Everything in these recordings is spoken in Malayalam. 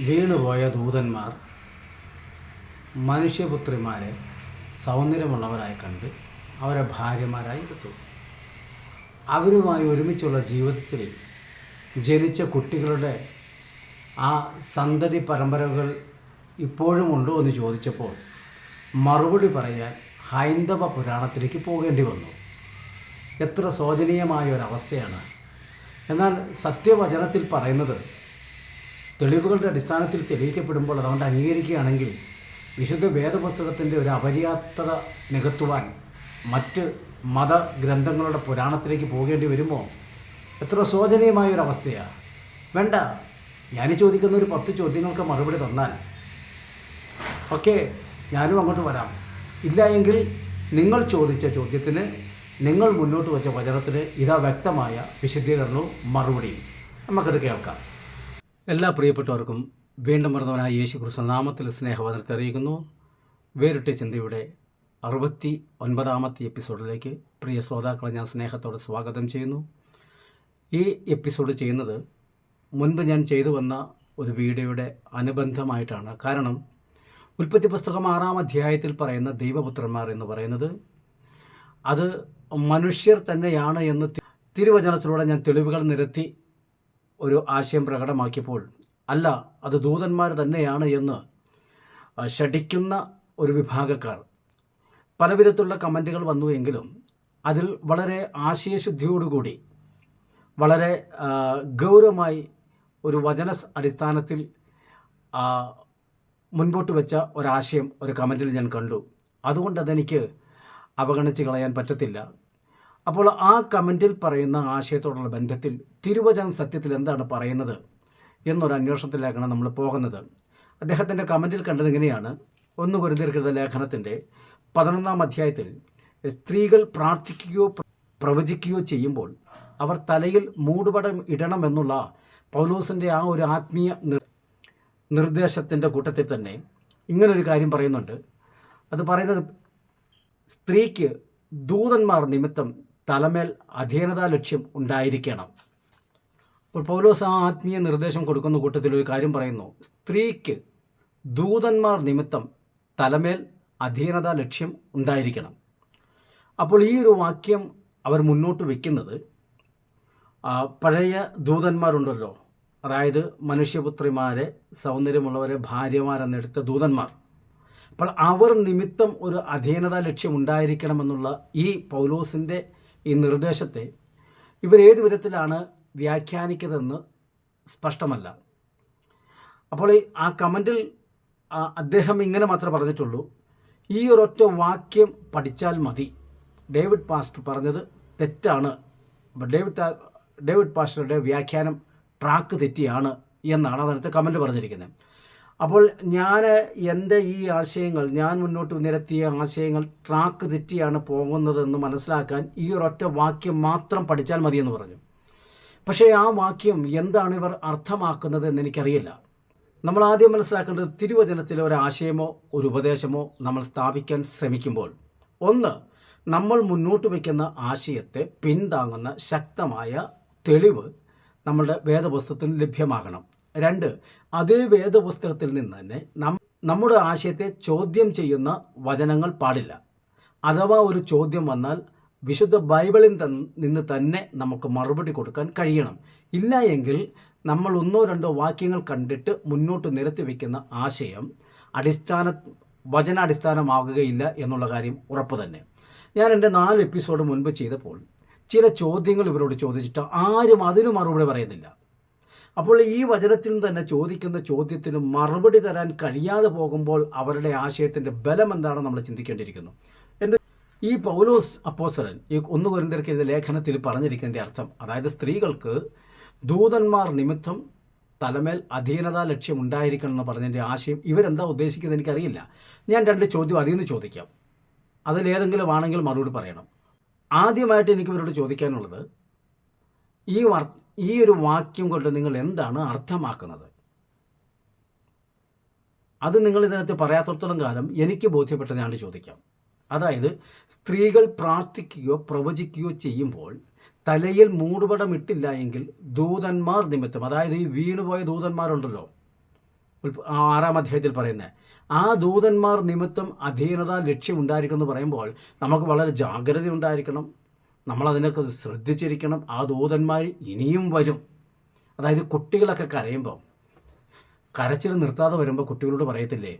വീണുപോയ ദൂതന്മാർ മനുഷ്യപുത്രിമാരെ സൗന്ദര്യമുള്ളവരായി കണ്ട് അവരെ ഭാര്യമാരായി എടുത്തു. അവരുമായി ഒരുമിച്ചുള്ള ജീവിതത്തിൽ ജനിച്ച കുട്ടികളുടെ ആ സന്തതി പരമ്പരകൾ ഇപ്പോഴും ഉണ്ടോ എന്ന് ചോദിച്ചപ്പോൾ മറുപടി പറയാൻ ഹൈന്ദവ പുരാണത്തിലേക്ക് പോകേണ്ടി വന്നു. എത്ര ശോചനീയമായ ഒരവസ്ഥയാണ്. എന്നാൽ സത്യവചനത്തിൽ പറയുന്നത് തെളിവുകളുടെ അടിസ്ഥാനത്തിൽ തെളിയിക്കപ്പെടുമ്പോൾ അതുകൊണ്ട് അംഗീകരിക്കുകയാണെങ്കിൽ വിശുദ്ധ വേദപുസ്തകത്തിന്റെ ഒരു അപര്യാപ്തത നികത്തുവാൻ മറ്റ് മതഗ്രന്ഥങ്ങളുടെ പുരാണത്തിലേക്ക് പോകേണ്ടി വരുമോ എത്ര ശോചനീയമായ ഒരു അവസ്ഥയാണ് വേണ്ട ഞാൻ ചോദിക്കുന്ന ഒരു പത്ത് ചോദ്യങ്ങൾക്ക് മറുപടി തന്നാൽ ഓക്കെ ഞാനും അങ്ങോട്ട് വരാം. ഇല്ല എങ്കിൽ നിങ്ങൾ ചോദിച്ച ചോദ്യത്തിന് നിങ്ങൾ മുന്നോട്ട് വെച്ച വചനത്തിന് ഇതാ വ്യക്തമായ വിശദീകരണവും മറുപടിയും. നമുക്കത് കേൾക്കാം. എല്ലാ പ്രിയപ്പെട്ടവർക്കും വീണ്ടും മറന്നവനായ യേശു കുറിച്ച് നാമത്തിൽ സ്നേഹവാദനത്തെ അറിയിക്കുന്നു വേറിട്ട ചിന്തയുടെ അറുപത്തി ഒൻപതാമത്തെ എപ്പിസോഡിലേക്ക് പ്രിയ ശ്രോതാക്കളെ ഞാൻ സ്നേഹത്തോടെ സ്വാഗതം ചെയ്യുന്നു. ഈ എപ്പിസോഡ് ചെയ്യുന്നത് മുൻപ് ഞാൻ ചെയ്തു വന്ന ഒരു വീഡിയോയുടെ അനുബന്ധമായിട്ടാണ്. കാരണം ഉൽപ്പത്തി പുസ്തകം ആറാം അധ്യായത്തിൽ പറയുന്ന ദൈവപുത്രന്മാർ എന്ന് പറയുന്നത് അത് മനുഷ്യർ തന്നെയാണ് എന്ന് തിരുവചനത്തിലൂടെ ഞാൻ തെളിവുകൾ നിരത്തി ഒരു ആശയം പ്രകടമാക്കിയപ്പോൾ അല്ല അത് ദൂതന്മാർ തന്നെയാണ് എന്ന് ഷടിക്കുന്ന ഒരു വിഭാഗക്കാർ. പലവിധത്തിലുള്ള കമന്റുകൾ വന്നു എങ്കിലും അതിൽ വളരെ ആശയശുദ്ധിയോടുകൂടി വളരെ ഗൗരവമായി ഒരു വചന അടിസ്ഥാനത്തിൽ മുൻപോട്ട് വെച്ച ഒരാശയം ഒരു കമന്റിൽ ഞാൻ കണ്ടു. അതുകൊണ്ട് അതെനിക്ക് അവഗണിച്ച് കളയാൻ പറ്റത്തില്ല. അപ്പോൾ ആ കമന്റിൽ പറയുന്ന ആശയത്തോടുള്ള ബന്ധത്തിൽ തിരുവചനം സത്യത്തിൽ എന്താണ് പറയുന്നത് എന്നൊരു അന്വേഷണത്തിലേക്കാണ് നമ്മൾ പോകുന്നത്. അദ്ദേഹത്തിന്റെ കമന്റിൽ കണ്ടത് ഇങ്ങനെയാണ്. ഒന്ന് കുരുതിർക്കുന്ന ലേഖനത്തിന്റെ പതിനൊന്നാം അധ്യായത്തിൽ സ്ത്രീകൾ പ്രാർത്ഥിക്കുകയോ പ്ര- പ്രവചിക്കുകയോ ചെയ്യുമ്പോൾ അവർ തലയിൽ മൂടുപടം ഇടണമെന്നുള്ള പൗലോസിന്റെ ആ ഒരു ആത്മീയ നിർ നിർദ്ദേശത്തിന്റെ കൂട്ടത്തിൽ തന്നെ ഇങ്ങനൊരു കാര്യം പറയുന്നുണ്ട്. അത് പറയുന്നത് സ്ത്രീക്ക് ദൂതന്മാർ നിമിത്തം തലമേൽ അധീനതാ ലക്ഷ്യം ഉണ്ടായിരിക്കണം. അപ്പോൾ പൗലോസ് ആ ആത്മീയ നിർദ്ദേശം കൊടുക്കുന്ന കൂട്ടത്തിൽ ഒരു കാര്യം പറയുന്നു. സ്ത്രീക്ക് ദൂതന്മാർ നിമിത്തം തലമേൽ അധീനതാ ലക്ഷ്യം ഉണ്ടായിരിക്കണം. അപ്പോൾ ഈ ഒരു വാക്യം അവർ മുന്നോട്ട് വയ്ക്കുന്നത് പഴയ ദൂതന്മാരുണ്ടല്ലോ. അതായത് മനുഷ്യപുത്രിമാരെ സൗന്ദര്യമുള്ളവരെ ഭാര്യമാരെന്നെടുത്ത ദൂതന്മാർ. അപ്പോൾ അവർ നിമിത്തം ഒരു അധീനതാ ലക്ഷ്യം ഉണ്ടായിരിക്കണമെന്നുള്ള ഈ പൗലോസിന്റെ ഈ നിർദ്ദേശത്തെ ഇവരേത് വിധത്തിലാണ് വ്യാഖ്യാനിക്കുന്നതെന്ന് സ്പഷ്ടമല്ല. അപ്പോൾ ആ കമന്റിൽ അദ്ദേഹം ഇങ്ങനെ മാത്രമേ പറഞ്ഞിട്ടുള്ളൂ. ഈ ഒരൊറ്റ വാക്യം പഠിച്ചാൽ മതി. ഡേവിഡ് പാസ്റ്റർ പറഞ്ഞത് തെറ്റാണ്. ഡേവിഡ് ഡേവിഡ് പാസ്റ്ററുടെ വ്യാഖ്യാനം ട്രാക്ക് തെറ്റിയാണ് എന്നാണ് അതിനകത്ത് കമന്റ് പറഞ്ഞിരിക്കുന്നത്. അപ്പോൾ ഞാൻ എന്റെ ഈ ആശയങ്ങൾ ഞാൻ മുന്നോട്ട് നിരത്തിയ ആശയങ്ങൾ ട്രാക്ക് തെറ്റിയാണ് പോകുന്നതെന്ന് മനസ്സിലാക്കാൻ ഈ ഒരൊറ്റ വാക്യം മാത്രം പഠിച്ചാൽ മതിയെന്ന് പറഞ്ഞു. പക്ഷേ ആ വാക്യം എന്താണ് ഇവർ അർത്ഥമാക്കുന്നത് എന്ന് എനിക്കറിയില്ല. നമ്മൾ ആദ്യം മനസ്സിലാക്കേണ്ടത് തിരുവചനത്തിലെ ഒരു ആശയമോ ഒരു ഉപദേശമോ നമ്മൾ സ്ഥാപിക്കാൻ ശ്രമിക്കുമ്പോൾ ഒന്ന് നമ്മൾ മുന്നോട്ട് വയ്ക്കുന്ന ആശയത്തെ പിന്താങ്ങുന്ന ശക്തമായ തെളിവ് നമ്മളുടെ വേദപുസ്തകത്തിന് ലഭ്യമാകണം. രണ്ട് അതേ വേദപുസ്തകത്തിൽ നിന്ന് തന്നെ നമ്മുടെ ആശയത്തെ ചോദ്യം ചെയ്യുന്ന വചനങ്ങൾ പാടില്ല. അഥവാ ഒരു ചോദ്യം വന്നാൽ വിശുദ്ധ ബൈബിളിൽ നിന്ന് തന്നെ നമുക്ക് മറുപടി കൊടുക്കാൻ കഴിയണം. ഇല്ല എങ്കിൽ നമ്മൾ ഒന്നോ രണ്ടോ വാക്യങ്ങൾ കണ്ടിട്ട് മുന്നോട്ട് നിരത്തി വയ്ക്കുന്ന ആശയം അടിസ്ഥാന വചനാടിസ്ഥാനമാകുകയില്ല എന്നുള്ള കാര്യം ഉറപ്പ് തന്നെ. ഞാൻ എന്റെ നാല് എപ്പിസോഡ് മുൻപ് ചെയ്തപ്പോൾ ചില ചോദ്യങ്ങൾ ഇവരോട് ചോദിച്ചിട്ട് ആരും അതിന് മറുപടി പറയുന്നില്ല. അപ്പോൾ ഈ വചനത്തിൽ തന്നെ ചോദിക്കുന്ന ചോദ്യത്തിന് മറുപടി തരാൻ കഴിയാതെ പോകുമ്പോൾ അവരുടെ ആശയത്തിന്റെ ബലം എന്താണെന്ന് നമ്മൾ ചിന്തിക്കേണ്ടിയിരിക്കുന്നു. എന്റെ ഈ പൗലോസ് അപ്പോസരൻ ഈ ഒന്ന് കുരിന്തർക്ക് ലേഖനത്തിൽ പറഞ്ഞിരിക്കുന്നതിന്റെ അർത്ഥം അതായത് സ്ത്രീകൾക്ക് ദൂതന്മാർ നിമിത്തം തലമേൽ അധീനതാ ലക്ഷ്യം ഉണ്ടായിരിക്കണം എന്ന് പറഞ്ഞതിന്റെ ആശയം ഇവരെന്താ ഉദ്ദേശിക്കുന്നത് എനിക്കറിയില്ല. ഞാൻ രണ്ട് ചോദ്യം അതിൽ നിന്ന് ചോദിക്കാം. അതിലേതെങ്കിലും ആണെങ്കിൽ മറുപടി പറയണം. ആദ്യമായിട്ട് എനിക്ക് ഇവരോട് ചോദിക്കാനുള്ളത് ഈ ഈ ഒരു വാക്യം കൊണ്ട് നിങ്ങൾ എന്താണ് അർത്ഥമാക്കുന്നത്? അത് നിങ്ങൾ ഇതിനകത്ത് പറയാത്തടത്തോളം കാലം എനിക്ക് ബോധ്യപ്പെട്ട ഞാൻ ചോദിക്കാം. അതായത് സ്ത്രീകൾ പ്രാർത്ഥിക്കുകയോ പ്രവചിക്കുകയോ ചെയ്യുമ്പോൾ തലയിൽ മൂടുപടം ഇട്ടില്ല എങ്കിൽ ദൂതന്മാർ നിമിത്തം അതായത് ഈ വീണുപോയ ദൂതന്മാരുണ്ടല്ലോ ആറാം അധ്യായത്തിൽ പറയുന്നത് ആ ദൂതന്മാർ നിമിത്തം അധീനത ലക്ഷ്യമുണ്ടായിരിക്കും എന്ന് പറയുമ്പോൾ നമുക്ക് വളരെ ജാഗ്രത ഉണ്ടായിരിക്കണം. നമ്മളതിനൊക്കെ ശ്രദ്ധിച്ചിരിക്കണം. ആ ദൂതന്മാർ ഇനിയും വരും. അതായത് കുട്ടികളൊക്കെ കരയുമ്പോൾ കരച്ചിൽ നിർത്താതെ വരുമ്പോൾ കുട്ടികളോട് പറയത്തില്ലേ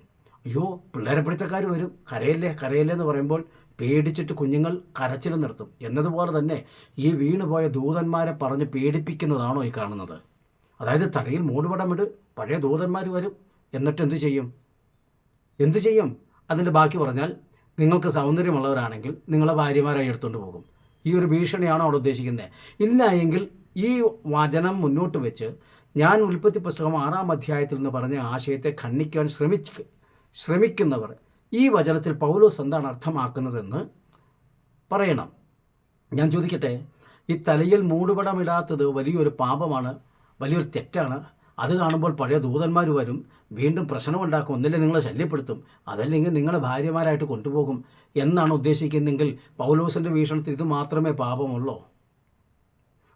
അയ്യോ പിള്ളേരെ പിടുത്തക്കാർ വരും. കരയല്ലേ കരയല്ലേ എന്ന് പറയുമ്പോൾ പേടിച്ചിട്ട് കുഞ്ഞുങ്ങൾ കരച്ചിൽ നിർത്തും. എന്നതുപോലെ തന്നെ ഈ വീണുപോയ ദൂതന്മാരെ പറഞ്ഞ് പേടിപ്പിക്കുന്നതാണോ ഈ കാണുന്നത്? അതായത് തലയിൽ മൂടുപടമിട് പഴയ ദൂതന്മാർ വരും എന്നിട്ട് എന്തു ചെയ്യും? എന്തു ചെയ്യും? അതിന്റെ ബാക്കി പറഞ്ഞാൽ നിങ്ങൾക്ക് സൗന്ദര്യമുള്ളവരാണെങ്കിൽ നിങ്ങളെ ഭാര്യമാരായി എടുത്തുകൊണ്ട് പോകും. ഈ ഒരു ഭീഷണിയാണോ അവിടെ ഉദ്ദേശിക്കുന്നത്? ഇല്ല എങ്കിൽ ഈ വചനം മുന്നോട്ട് വെച്ച് ഞാൻ ഉൽപ്പത്തി പുസ്തകം ആറാം അധ്യായത്തിൽ നിന്ന് പറഞ്ഞ ആശയത്തെ ഖണ്ഡിക്കാൻ ശ്രമിച്ച് ശ്രമിക്കുന്നവർ ഈ വചനത്തിൽ പൗലോസ് എന്താണ് അർത്ഥമാക്കുന്നതെന്ന് പറയണം. ഞാൻ ചോദിക്കട്ടെ? ഈ തലയിൽ മൂടുപടമിടാത്തത് വലിയൊരു പാപമാണ് വലിയൊരു തെറ്റാണ്. അത് കാണുമ്പോൾ പഴയ ദൂതന്മാർ വരും വീണ്ടും പ്രശ്നമുണ്ടാക്കും ഒന്നില്ലേ നിങ്ങളെ ശല്യപ്പെടുത്തും അതല്ലെങ്കിൽ നിങ്ങളെ ഭാര്യമാരായിട്ട് കൊണ്ടുപോകും എന്നാണ് ഉദ്ദേശിക്കുന്നതെങ്കിൽ പൗലോസിന്റെ വീക്ഷണത്തിൽ ഇത് മാത്രമേ പാപമുള്ളൂ.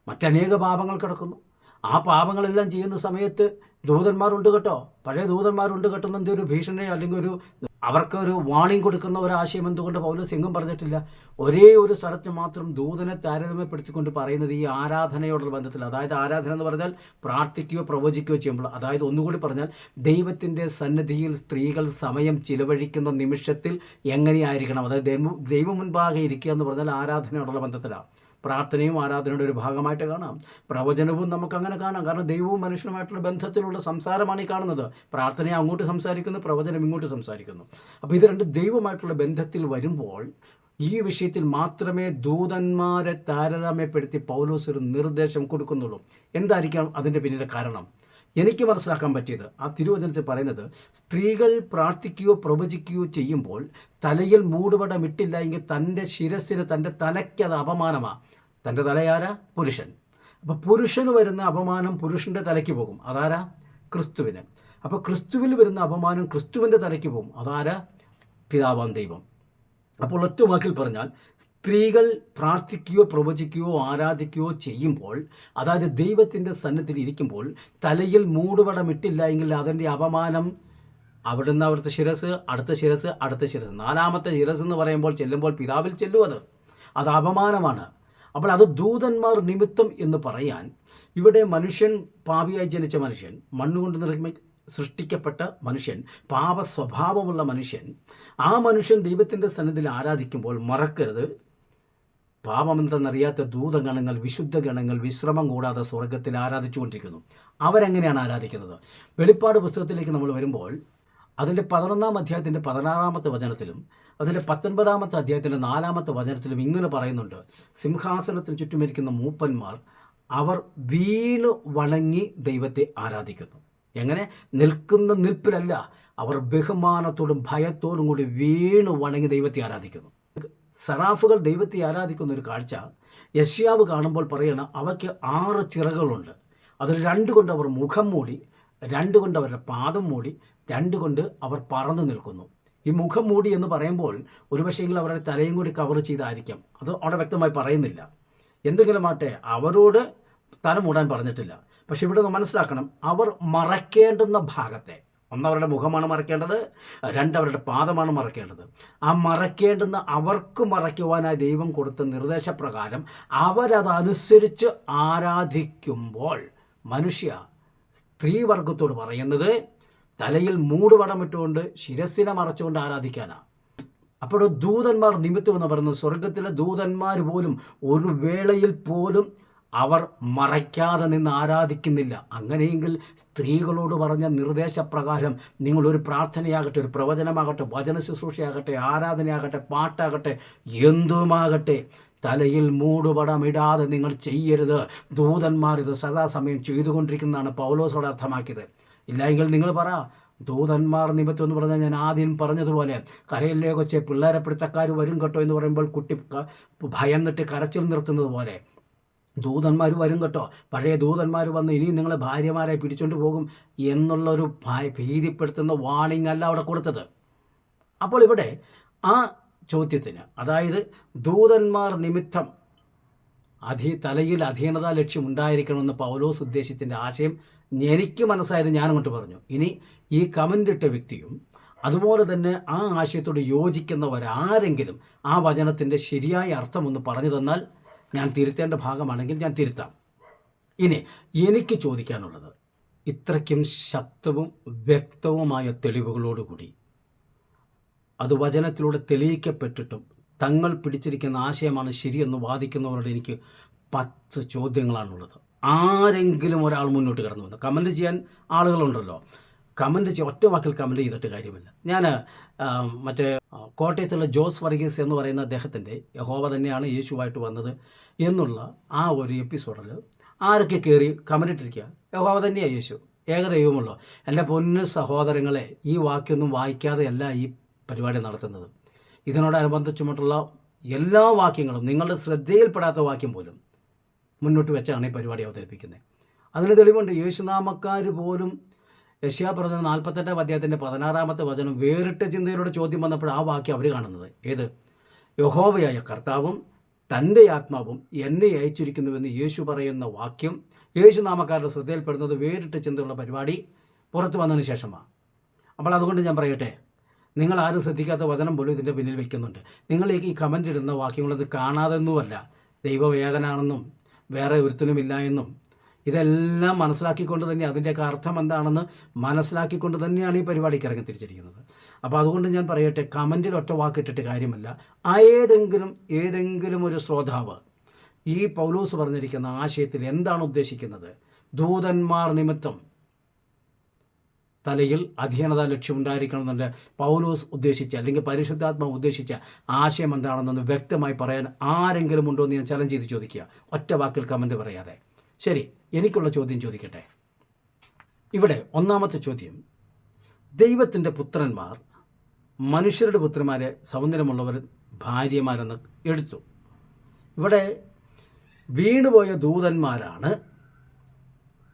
മറ്റനേക പാപങ്ങൾ കിടക്കുന്നു. ആ പാപങ്ങളെല്ലാം ചെയ്യുന്ന സമയത്ത് ദൂതന്മാരുണ്ട് കേട്ടോ. പഴയ ദൂതന്മാരുണ്ട് കെട്ടുന്നതിന്റെ ഒരു ഭീഷണി അല്ലെങ്കിൽ ഒരു അവർക്ക് ഒരു വാണിംഗ് കൊടുക്കുന്ന ഒരു ആശയം എന്തുകൊണ്ട് പൗലോസ് എങ്ങും പറഞ്ഞിട്ടില്ല? ഒരേ ഒരു സ്ഥലത്ത് മാത്രം ദൂതനെ താരതമ്യപ്പെടുത്തിക്കൊണ്ട് പറയുന്നത് ഈ ആരാധനയോടുള്ള ബന്ധത്തിൽ. അതായത് ആരാധന എന്ന് പറഞ്ഞാൽ പ്രാർത്ഥിക്കുകയോ പ്രവചിക്കുകയോ ചെയ്യുമ്പോൾ. അതായത് ഒന്നുകൂടി പറഞ്ഞാൽ ദൈവത്തിന്റെ സന്നിധിയിൽ സ്ത്രീകൾ സമയം ചിലവഴിക്കുന്ന നിമിഷത്തിൽ എങ്ങനെയായിരിക്കണം? അതായത് ദൈവം ദൈവം മുൻപാകെ ഇരിക്കുക എന്ന് പറഞ്ഞാൽ ആരാധനയോടുള്ള ബന്ധത്തിലാണ്. പ്രാർത്ഥനയും ആരാധനയുടെ ഒരു ഭാഗമായിട്ട് കാണാം. പ്രവചനവും നമുക്ക് അങ്ങനെ കാണാം. കാരണം ദൈവവും മനുഷ്യനുമായിട്ടുള്ള ബന്ധത്തിലുള്ള സംസാരമാണ് ഈ കാണുന്നത്. പ്രാർത്ഥനയെ അങ്ങോട്ട് സംസാരിക്കുന്നു പ്രവചനം ഇങ്ങോട്ട് സംസാരിക്കുന്നു. അപ്പോൾ ഇത് രണ്ട് ദൈവമായിട്ടുള്ള ബന്ധത്തിൽ വരുമ്പോൾ ഈ വിഷയത്തിൽ മാത്രമേ ദൂതന്മാരെ താരതമ്യപ്പെടുത്തി പൗലോസ് ഒരു നിർദ്ദേശം കൊടുക്കുന്നുള്ളൂ. എന്തായിരിക്കാം അതിന്റെ പിന്നിലെ കാരണം? എനിക്ക് മനസ്സിലാക്കാൻ പറ്റിയത്. ആ തിരുവചനത്തിൽ പറയുന്നത് സ്ത്രീകൾ പ്രാർത്ഥിക്കുകയോ പ്രവചിക്കുകയോ ചെയ്യുമ്പോൾ തലയിൽ മൂടുപടമിട്ടില്ല എങ്കിൽ തന്റെ ശിരസിന് തന്റെ തലയ്ക്ക് അത് അപമാനമാണ് തന്റെ തലയാരാ പുരുഷൻ. അപ്പോൾ പുരുഷന് വരുന്ന അപമാനം പുരുഷന്റെ തലയ്ക്ക് പോകും. അതാരാ? ക്രിസ്തുവിന്. അപ്പോൾ ക്രിസ്തുവിൽ വരുന്ന അപമാനം ക്രിസ്തുവിന്റെ തലയ്ക്ക് പോകും. അതാരാ? പിതാവാം ദൈവം. അപ്പോൾ ഒറ്റ വാക്കിൽ പറഞ്ഞാൽ സ്ത്രീകൾ പ്രാർത്ഥിക്കുകയോ പ്രവചിക്കുകയോ ആരാധിക്കുകയോ ചെയ്യുമ്പോൾ അതായത് ദൈവത്തിന്റെ സന്നദ്ധത്തിൽ ഇരിക്കുമ്പോൾ തലയിൽ മൂടുപടമിട്ടില്ല എങ്കിൽ അതിന്റെ അപമാനം അവിടുന്ന് അവിടുത്തെ ശിരസ് അടുത്ത ശിരസ് അടുത്ത ശിരസ്. നാലാമത്തെ ശിരസ് എന്ന് പറയുമ്പോൾ ചെല്ലുമ്പോൾ പിതാവിൽ ചെല്ലും അത്. അത് അപമാനമാണ്. അപ്പോൾ അത് ദൂതന്മാർ നിമിത്തം എന്ന് പറയാൻ ഇവിടെ മനുഷ്യൻ പാപിയായി ജനിച്ച മനുഷ്യൻ മണ്ണുകൊണ്ട് നിർമ്മി സൃഷ്ടിക്കപ്പെട്ട മനുഷ്യൻ പാപ സ്വഭാവമുള്ള മനുഷ്യൻ ആ മനുഷ്യൻ ദൈവത്തിന്റെ സന്നിധിയിൽ ആരാധിക്കുമ്പോൾ മറക്കരുത്. പാപമെന്തെന്നറിയാത്ത ദൂതഗണങ്ങൾ വിശുദ്ധ ഗണങ്ങൾ വിശ്രമം കൂടാതെ സ്വർഗത്തിൽ ആരാധിച്ചുകൊണ്ടിരിക്കുന്നു. അവരെങ്ങനെയാണ് ആരാധിക്കുന്നത്? വെളിപ്പാട് പുസ്തകത്തിലേക്ക് നമ്മൾ വരുമ്പോൾ അതിന്റെ പതിനൊന്നാം അധ്യായത്തിന്റെ പതിനാറാമത്തെ വചനത്തിലും അതിന്റെ പത്തൊൻപതാമത്തെ അധ്യായത്തിന്റെ നാലാമത്തെ വചനത്തിലും ഇങ്ങനെ പറയുന്നുണ്ട്. സിംഹാസനത്തിന് ചുറ്റുമിരിക്കുന്ന മൂപ്പന്മാർ അവർ വീണ് വണങ്ങി ദൈവത്തെ ആരാധിക്കുന്നു. എങ്ങനെ? നിൽക്കുന്ന നിൽപ്പിലല്ല. അവർ ബഹുമാനത്തോടും ഭയത്തോടും കൂടി വീണ് വണങ്ങി ദൈവത്തെ ആരാധിക്കുന്നു. സറാഫുകൾ ദൈവത്തെ ആരാധിക്കുന്ന ഒരു കാഴ്ച. യശ്യാവ് കാണുമ്പോൾ പറയണം അവയ്ക്ക് ആറ് ചിറകളുണ്ട്. അതിൽ രണ്ട് കൊണ്ട് അവർ മുഖം മൂടി രണ്ട് കൊണ്ട് അവരുടെ പാദം മൂടി രണ്ട് കൊണ്ട് അവർ പറന്നു നിൽക്കുന്നു. ഈ മുഖം മൂടി എന്ന് പറയുമ്പോൾ ഒരുപക്ഷെങ്കിൽ അവരുടെ തലയും കൂടി കവർ ചെയ്തായിരിക്കാം. അത് അവിടെ വ്യക്തമായി പറയുന്നില്ല. എന്തെങ്കിലും ആട്ടെ അവരോട് തല മൂടാൻ പറഞ്ഞിട്ടില്ല. പക്ഷെ ഇവിടെ നമ്മൾ മനസ്സിലാക്കണം അവർ മറയ്ക്കേണ്ടുന്ന ഭാഗത്തെ ഒന്ന് അവരുടെ മുഖമാണ് മറയ്ക്കേണ്ടത് രണ്ട് അവരുടെ പാദമാണ് മറയ്ക്കേണ്ടത്. ആ മറയ്ക്കേണ്ടുന്ന അവർക്ക് മറയ്ക്കുവാനായി ദൈവം കൊടുത്ത നിർദ്ദേശപ്രകാരം അവരതനുസരിച്ച് ആരാധിക്കുമ്പോൾ മനുഷ്യ സ്ത്രീവർഗത്തോട് പറയുന്നത് തലയിൽ മൂടുപടമിട്ടുകൊണ്ട് ശിരസിനെ മറച്ചുകൊണ്ട് ആരാധിക്കാനാണ് അപ്പോൾ ദൂതന്മാർ നിമിത്തം എന്ന് പറയുന്നത് സ്വർഗത്തിലെ ദൂതന്മാർ പോലും ഒരു വേളയിൽ പോലും അവർ മറയ്ക്കാതെ നിന്ന് ആരാധിക്കുന്നില്ല. അങ്ങനെയെങ്കിൽ സ്ത്രീകളോട് പറഞ്ഞ നിർദ്ദേശപ്രകാരം നിങ്ങളൊരു പ്രാർത്ഥനയാകട്ടെ ഒരു പ്രവചനമാകട്ടെ വചന ശുശ്രൂഷയാകട്ടെ ആരാധനയാകട്ടെ പാട്ടാകട്ടെ എന്തുമാകട്ടെ തലയിൽ മൂടുപടമിടാതെ നിങ്ങൾ ചെയ്യരുത്. ദൂതന്മാർ ഇത് സദാസമയം ചെയ്തുകൊണ്ടിരിക്കുന്നതാണ് പൗലോസോട് അർത്ഥമാക്കിയത്. ഇല്ലെങ്കിൽ നിങ്ങൾ പറ ദൂതന്മാർ നിമിത്തം എന്ന് പറഞ്ഞാൽ ഞാൻ ആദ്യം പറഞ്ഞതുപോലെ കരയിലെ കൊച്ചെ പിള്ളേരെ പിടുത്തക്കാർ വരും കേട്ടോ എന്ന് പറയുമ്പോൾ കുട്ടി ഭയന്നിട്ട് കരച്ചിൽ നിർത്തുന്നത് പോലെ. ദൂതന്മാർ വരും കേട്ടോ. പഴയ ദൂതന്മാർ വന്ന് ഇനിയും നിങ്ങളെ ഭാര്യമാരെ പിടിച്ചുകൊണ്ട് പോകും എന്നുള്ളൊരു ഭീതിപ്പെടുത്തുന്ന വാണിംഗ് അല്ല അവിടെ കൊടുത്തത്. അപ്പോൾ ഇവിടെ ആ ചോദ്യത്തിന് അതായത് ദൂതന്മാർ നിമിത്തം അധീ തലയിൽ അധീനതാ ലക്ഷ്യം ഉണ്ടായിരിക്കണമെന്ന് പൗലോസ് ഉദ്ദേശിച്ചതിന്റെ ആശയം എനിക്ക് മനസ്സായത് ഞാൻ അങ്ങോട്ട് പറഞ്ഞു. ഇനി ഈ കമന്റ് ഇട്ട വ്യക്തിയും അതുപോലെ തന്നെ ആ ആശയത്തോട് യോജിക്കുന്നവരാരെങ്കിലും ആ വചനത്തിന്റെ ശരിയായ അർത്ഥം ഒന്ന് പറഞ്ഞു തന്നാൽ ഞാൻ തിരുത്തേണ്ട ഭാഗമാണെങ്കിൽ ഞാൻ തിരുത്താം. ഇനി എനിക്ക് ചോദിക്കാനുള്ളത് ഇത്രയ്ക്കും ശക്തവും വ്യക്തവുമായ തെളിവുകളോടുകൂടി. അത് വചനത്തിലൂടെ തെളിയിക്കപ്പെട്ടിട്ടും തങ്ങൾ പിടിച്ചിരിക്കുന്ന ആശയമാണ് ശരിയെന്ന് വാദിക്കുന്നവരോട് എനിക്ക് പത്ത് ചോദ്യങ്ങളാണുള്ളത്. ആരെങ്കിലും ഒരാൾ മുന്നോട്ട് കടന്നു വന്നു കമന്റ് ചെയ്യാൻ ആളുകളുണ്ടല്ലോ. കമന്റ് ചെയ്യാൻ ഒറ്റ വാക്കിൽ കമന്റ് ചെയ്തിട്ട് കാര്യമില്ല. ഞാൻ മറ്റേ കോട്ടയത്തുള്ള ജോസ് വർഗീസ് എന്ന് പറയുന്ന അദ്ദേഹത്തിന്റെ യഹോവ തന്നെയാണ് യേശുവായിട്ട് വന്നത്. എന്നുള്ള ആ ഒരു എപ്പിസോഡിൽ ആരൊക്കെ കയറി കമന്റിട്ടിരിക്കുക യഹോവ തന്നെയാണ് യേശു. ഏകദൈവമുള്ളൂ എന്റെ പൊന്നു സഹോദരങ്ങളെ ഈ വാക്യൊന്നും വായിക്കാതെയല്ല ഈ പരിപാടി നടത്തുന്നത്. ഇതിനോടനുബന്ധിച്ചുമായിട്ടുള്ള എല്ലാ വാക്യങ്ങളും നിങ്ങളുടെ ശ്രദ്ധയിൽപ്പെടാത്ത വാക്യം പോലും മുന്നോട്ട് വെച്ചാണ് ഈ പരിപാടി അവതരിപ്പിക്കുന്നത്. അതിന് തെളിവുണ്ട് യേശുനാമക്കാർ പോലും യശ്യാപ്രവചനം നാൽപ്പത്തെട്ടാം അധ്യായത്തിന്റെ പതിനാറാമത്തെ വചനം വേറിട്ട ചിന്തയിലൂടെ ചോദ്യം വന്നപ്പോൾ ആ വാക്യം അവർ കാണുന്നത്. ഏത്? യഹോവയായ കർത്താവും തന്റെ ആത്മാവും എന്നെ അയച്ചിരിക്കുന്നുവെന്ന് യേശു പറയുന്ന വാക്യം യേശുനാമക്കാരുടെ ശ്രദ്ധയിൽപ്പെടുന്നത് വേറിട്ട ചിന്തയുള്ള പരിപാടി പുറത്തു വന്നതിന് ശേഷമാണ് അപ്പോൾ അതുകൊണ്ട് ഞാൻ പറയട്ടെ നിങ്ങൾ ആരും ശ്രദ്ധിക്കാത്ത വചനം പോലും ഇതിന്റെ പിന്നിൽ വയ്ക്കുന്നുണ്ട് നിങ്ങളേക്ക് ഈ കമന്റ് ഇടുന്ന വാക്യങ്ങളത് കാണാതെന്നുമല്ല ദൈവവേഗനാണെന്നും വേറെ ഒരുത്തനുമില്ല എന്നും ഇതെല്ലാം മനസ്സിലാക്കിക്കൊണ്ട് തന്നെ അതിന്റെയൊക്കെ അർത്ഥം എന്താണെന്ന് മനസ്സിലാക്കിക്കൊണ്ട് തന്നെയാണ് ഈ പരിപാടിക്ക് ഇറങ്ങി തിരിച്ചിരിക്കുന്നത് അപ്പോൾ അതുകൊണ്ട് ഞാൻ പറയട്ടെ കമന്റിൽ ഒറ്റ വാക്കിട്ടിട്ട് കാര്യമല്ല. ഏതെങ്കിലും ഏതെങ്കിലും ഒരു ശ്രോതാവ് ഈ പൗലൂസ് പറഞ്ഞിരിക്കുന്ന ആശയത്തിൽ എന്താണ് ഉദ്ദേശിക്കുന്നത്? ദൂതന്മാർ നിമിത്തം തലയിൽ അധീനത ലക്ഷ്യമുണ്ടായിരിക്കണമെന്നുണ്ട് പൗലോസ് ഉദ്ദേശിച്ച അല്ലെങ്കിൽ പരിശുദ്ധാത്മാവ് ഉദ്ദേശിച്ച ആശയം എന്താണെന്നൊന്ന് വ്യക്തമായി പറയാൻ ആരെങ്കിലും ഉണ്ടോ എന്ന് ഞാൻ ചലഞ്ച് ചെയ്ത് ചോദിക്കുക. ഒറ്റ വാക്കിൽ കമന്റ് പറയാതെ. ശരി എനിക്കുള്ള ചോദ്യം ചോദിക്കട്ടെ. ഇവിടെ ഒന്നാമത്തെ ചോദ്യം. ദൈവത്തിന്റെ പുത്രന്മാർ മനുഷ്യരുടെ പുത്രന്മാരെ സൗന്ദര്യമുള്ളവർ ഭാര്യമാരെന്ന് എടുത്തു. ഇവിടെ വീണുപോയ ദൂതന്മാരാണ്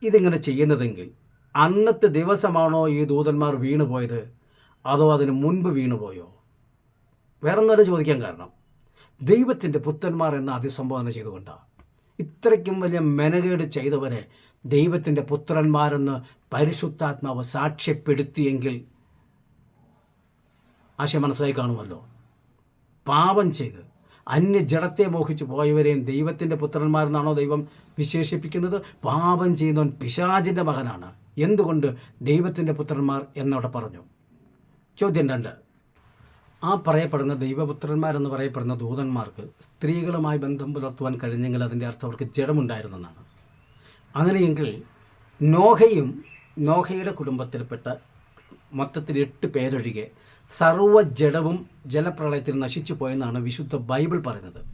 ഇതിങ്ങനെ ചെയ്യുന്നതെങ്കിൽ അന്നത്തെ ദിവസമാണോ ഈ ദൂതന്മാർ വീണുപോയത്? അതോ അതിന് മുൻപ് വീണുപോയോ? വേറെ ചോദിക്കാൻ കാരണം. ദൈവത്തിന്റെ പുത്രന്മാർ എന്ന അതിസംബോധന ചെയ്തുകൊണ്ടാണ് ഇത്രയ്ക്കും വലിയ മെനകേട് ചെയ്തവരെ ദൈവത്തിന്റെ പുത്രന്മാരെന്ന് പരിശുദ്ധാത്മാവ് സാക്ഷ്യപ്പെടുത്തിയെങ്കിൽ ആശയം മനസ്സിലായി കാണുമല്ലോ. പാപം ചെയ്ത് അന്യ ജഡത്തെ മോഹിച്ച് പോയവരെയും ദൈവത്തിന്റെ പുത്രന്മാരെന്നാണോ ദൈവം വിശേഷിപ്പിക്കുന്നത്? പാപം ചെയ്യുന്നവൻ പിശാചിന്റെ മകനാണ്. എന്തുകൊണ്ട് ദൈവത്തിന്റെ പുത്രന്മാർ എന്നവിടെ പറഞ്ഞു? ചോദ്യം രണ്ട്. ആ പറയപ്പെടുന്ന ദൈവപുത്രന്മാരെന്ന് പറയപ്പെടുന്ന ദൂതന്മാർക്ക് സ്ത്രീകളുമായി ബന്ധം പുലർത്തുവാൻ കഴിഞ്ഞെങ്കിൽ അതിന്റെ അർത്ഥം അവർക്ക് ജഡമുണ്ടായിരുന്നെന്നാണ്. അങ്ങനെയെങ്കിൽ നോഹയും നോഹയുടെ കുടുംബത്തിൽപ്പെട്ട മൊത്തത്തിൽ എട്ട് പേരൊഴികെ സർവ ജഡവും ജലപ്രളയത്തിൽ നശിച്ചു പോയെന്നാണ് വിശുദ്ധ ബൈബിൾ പറയുന്നത്.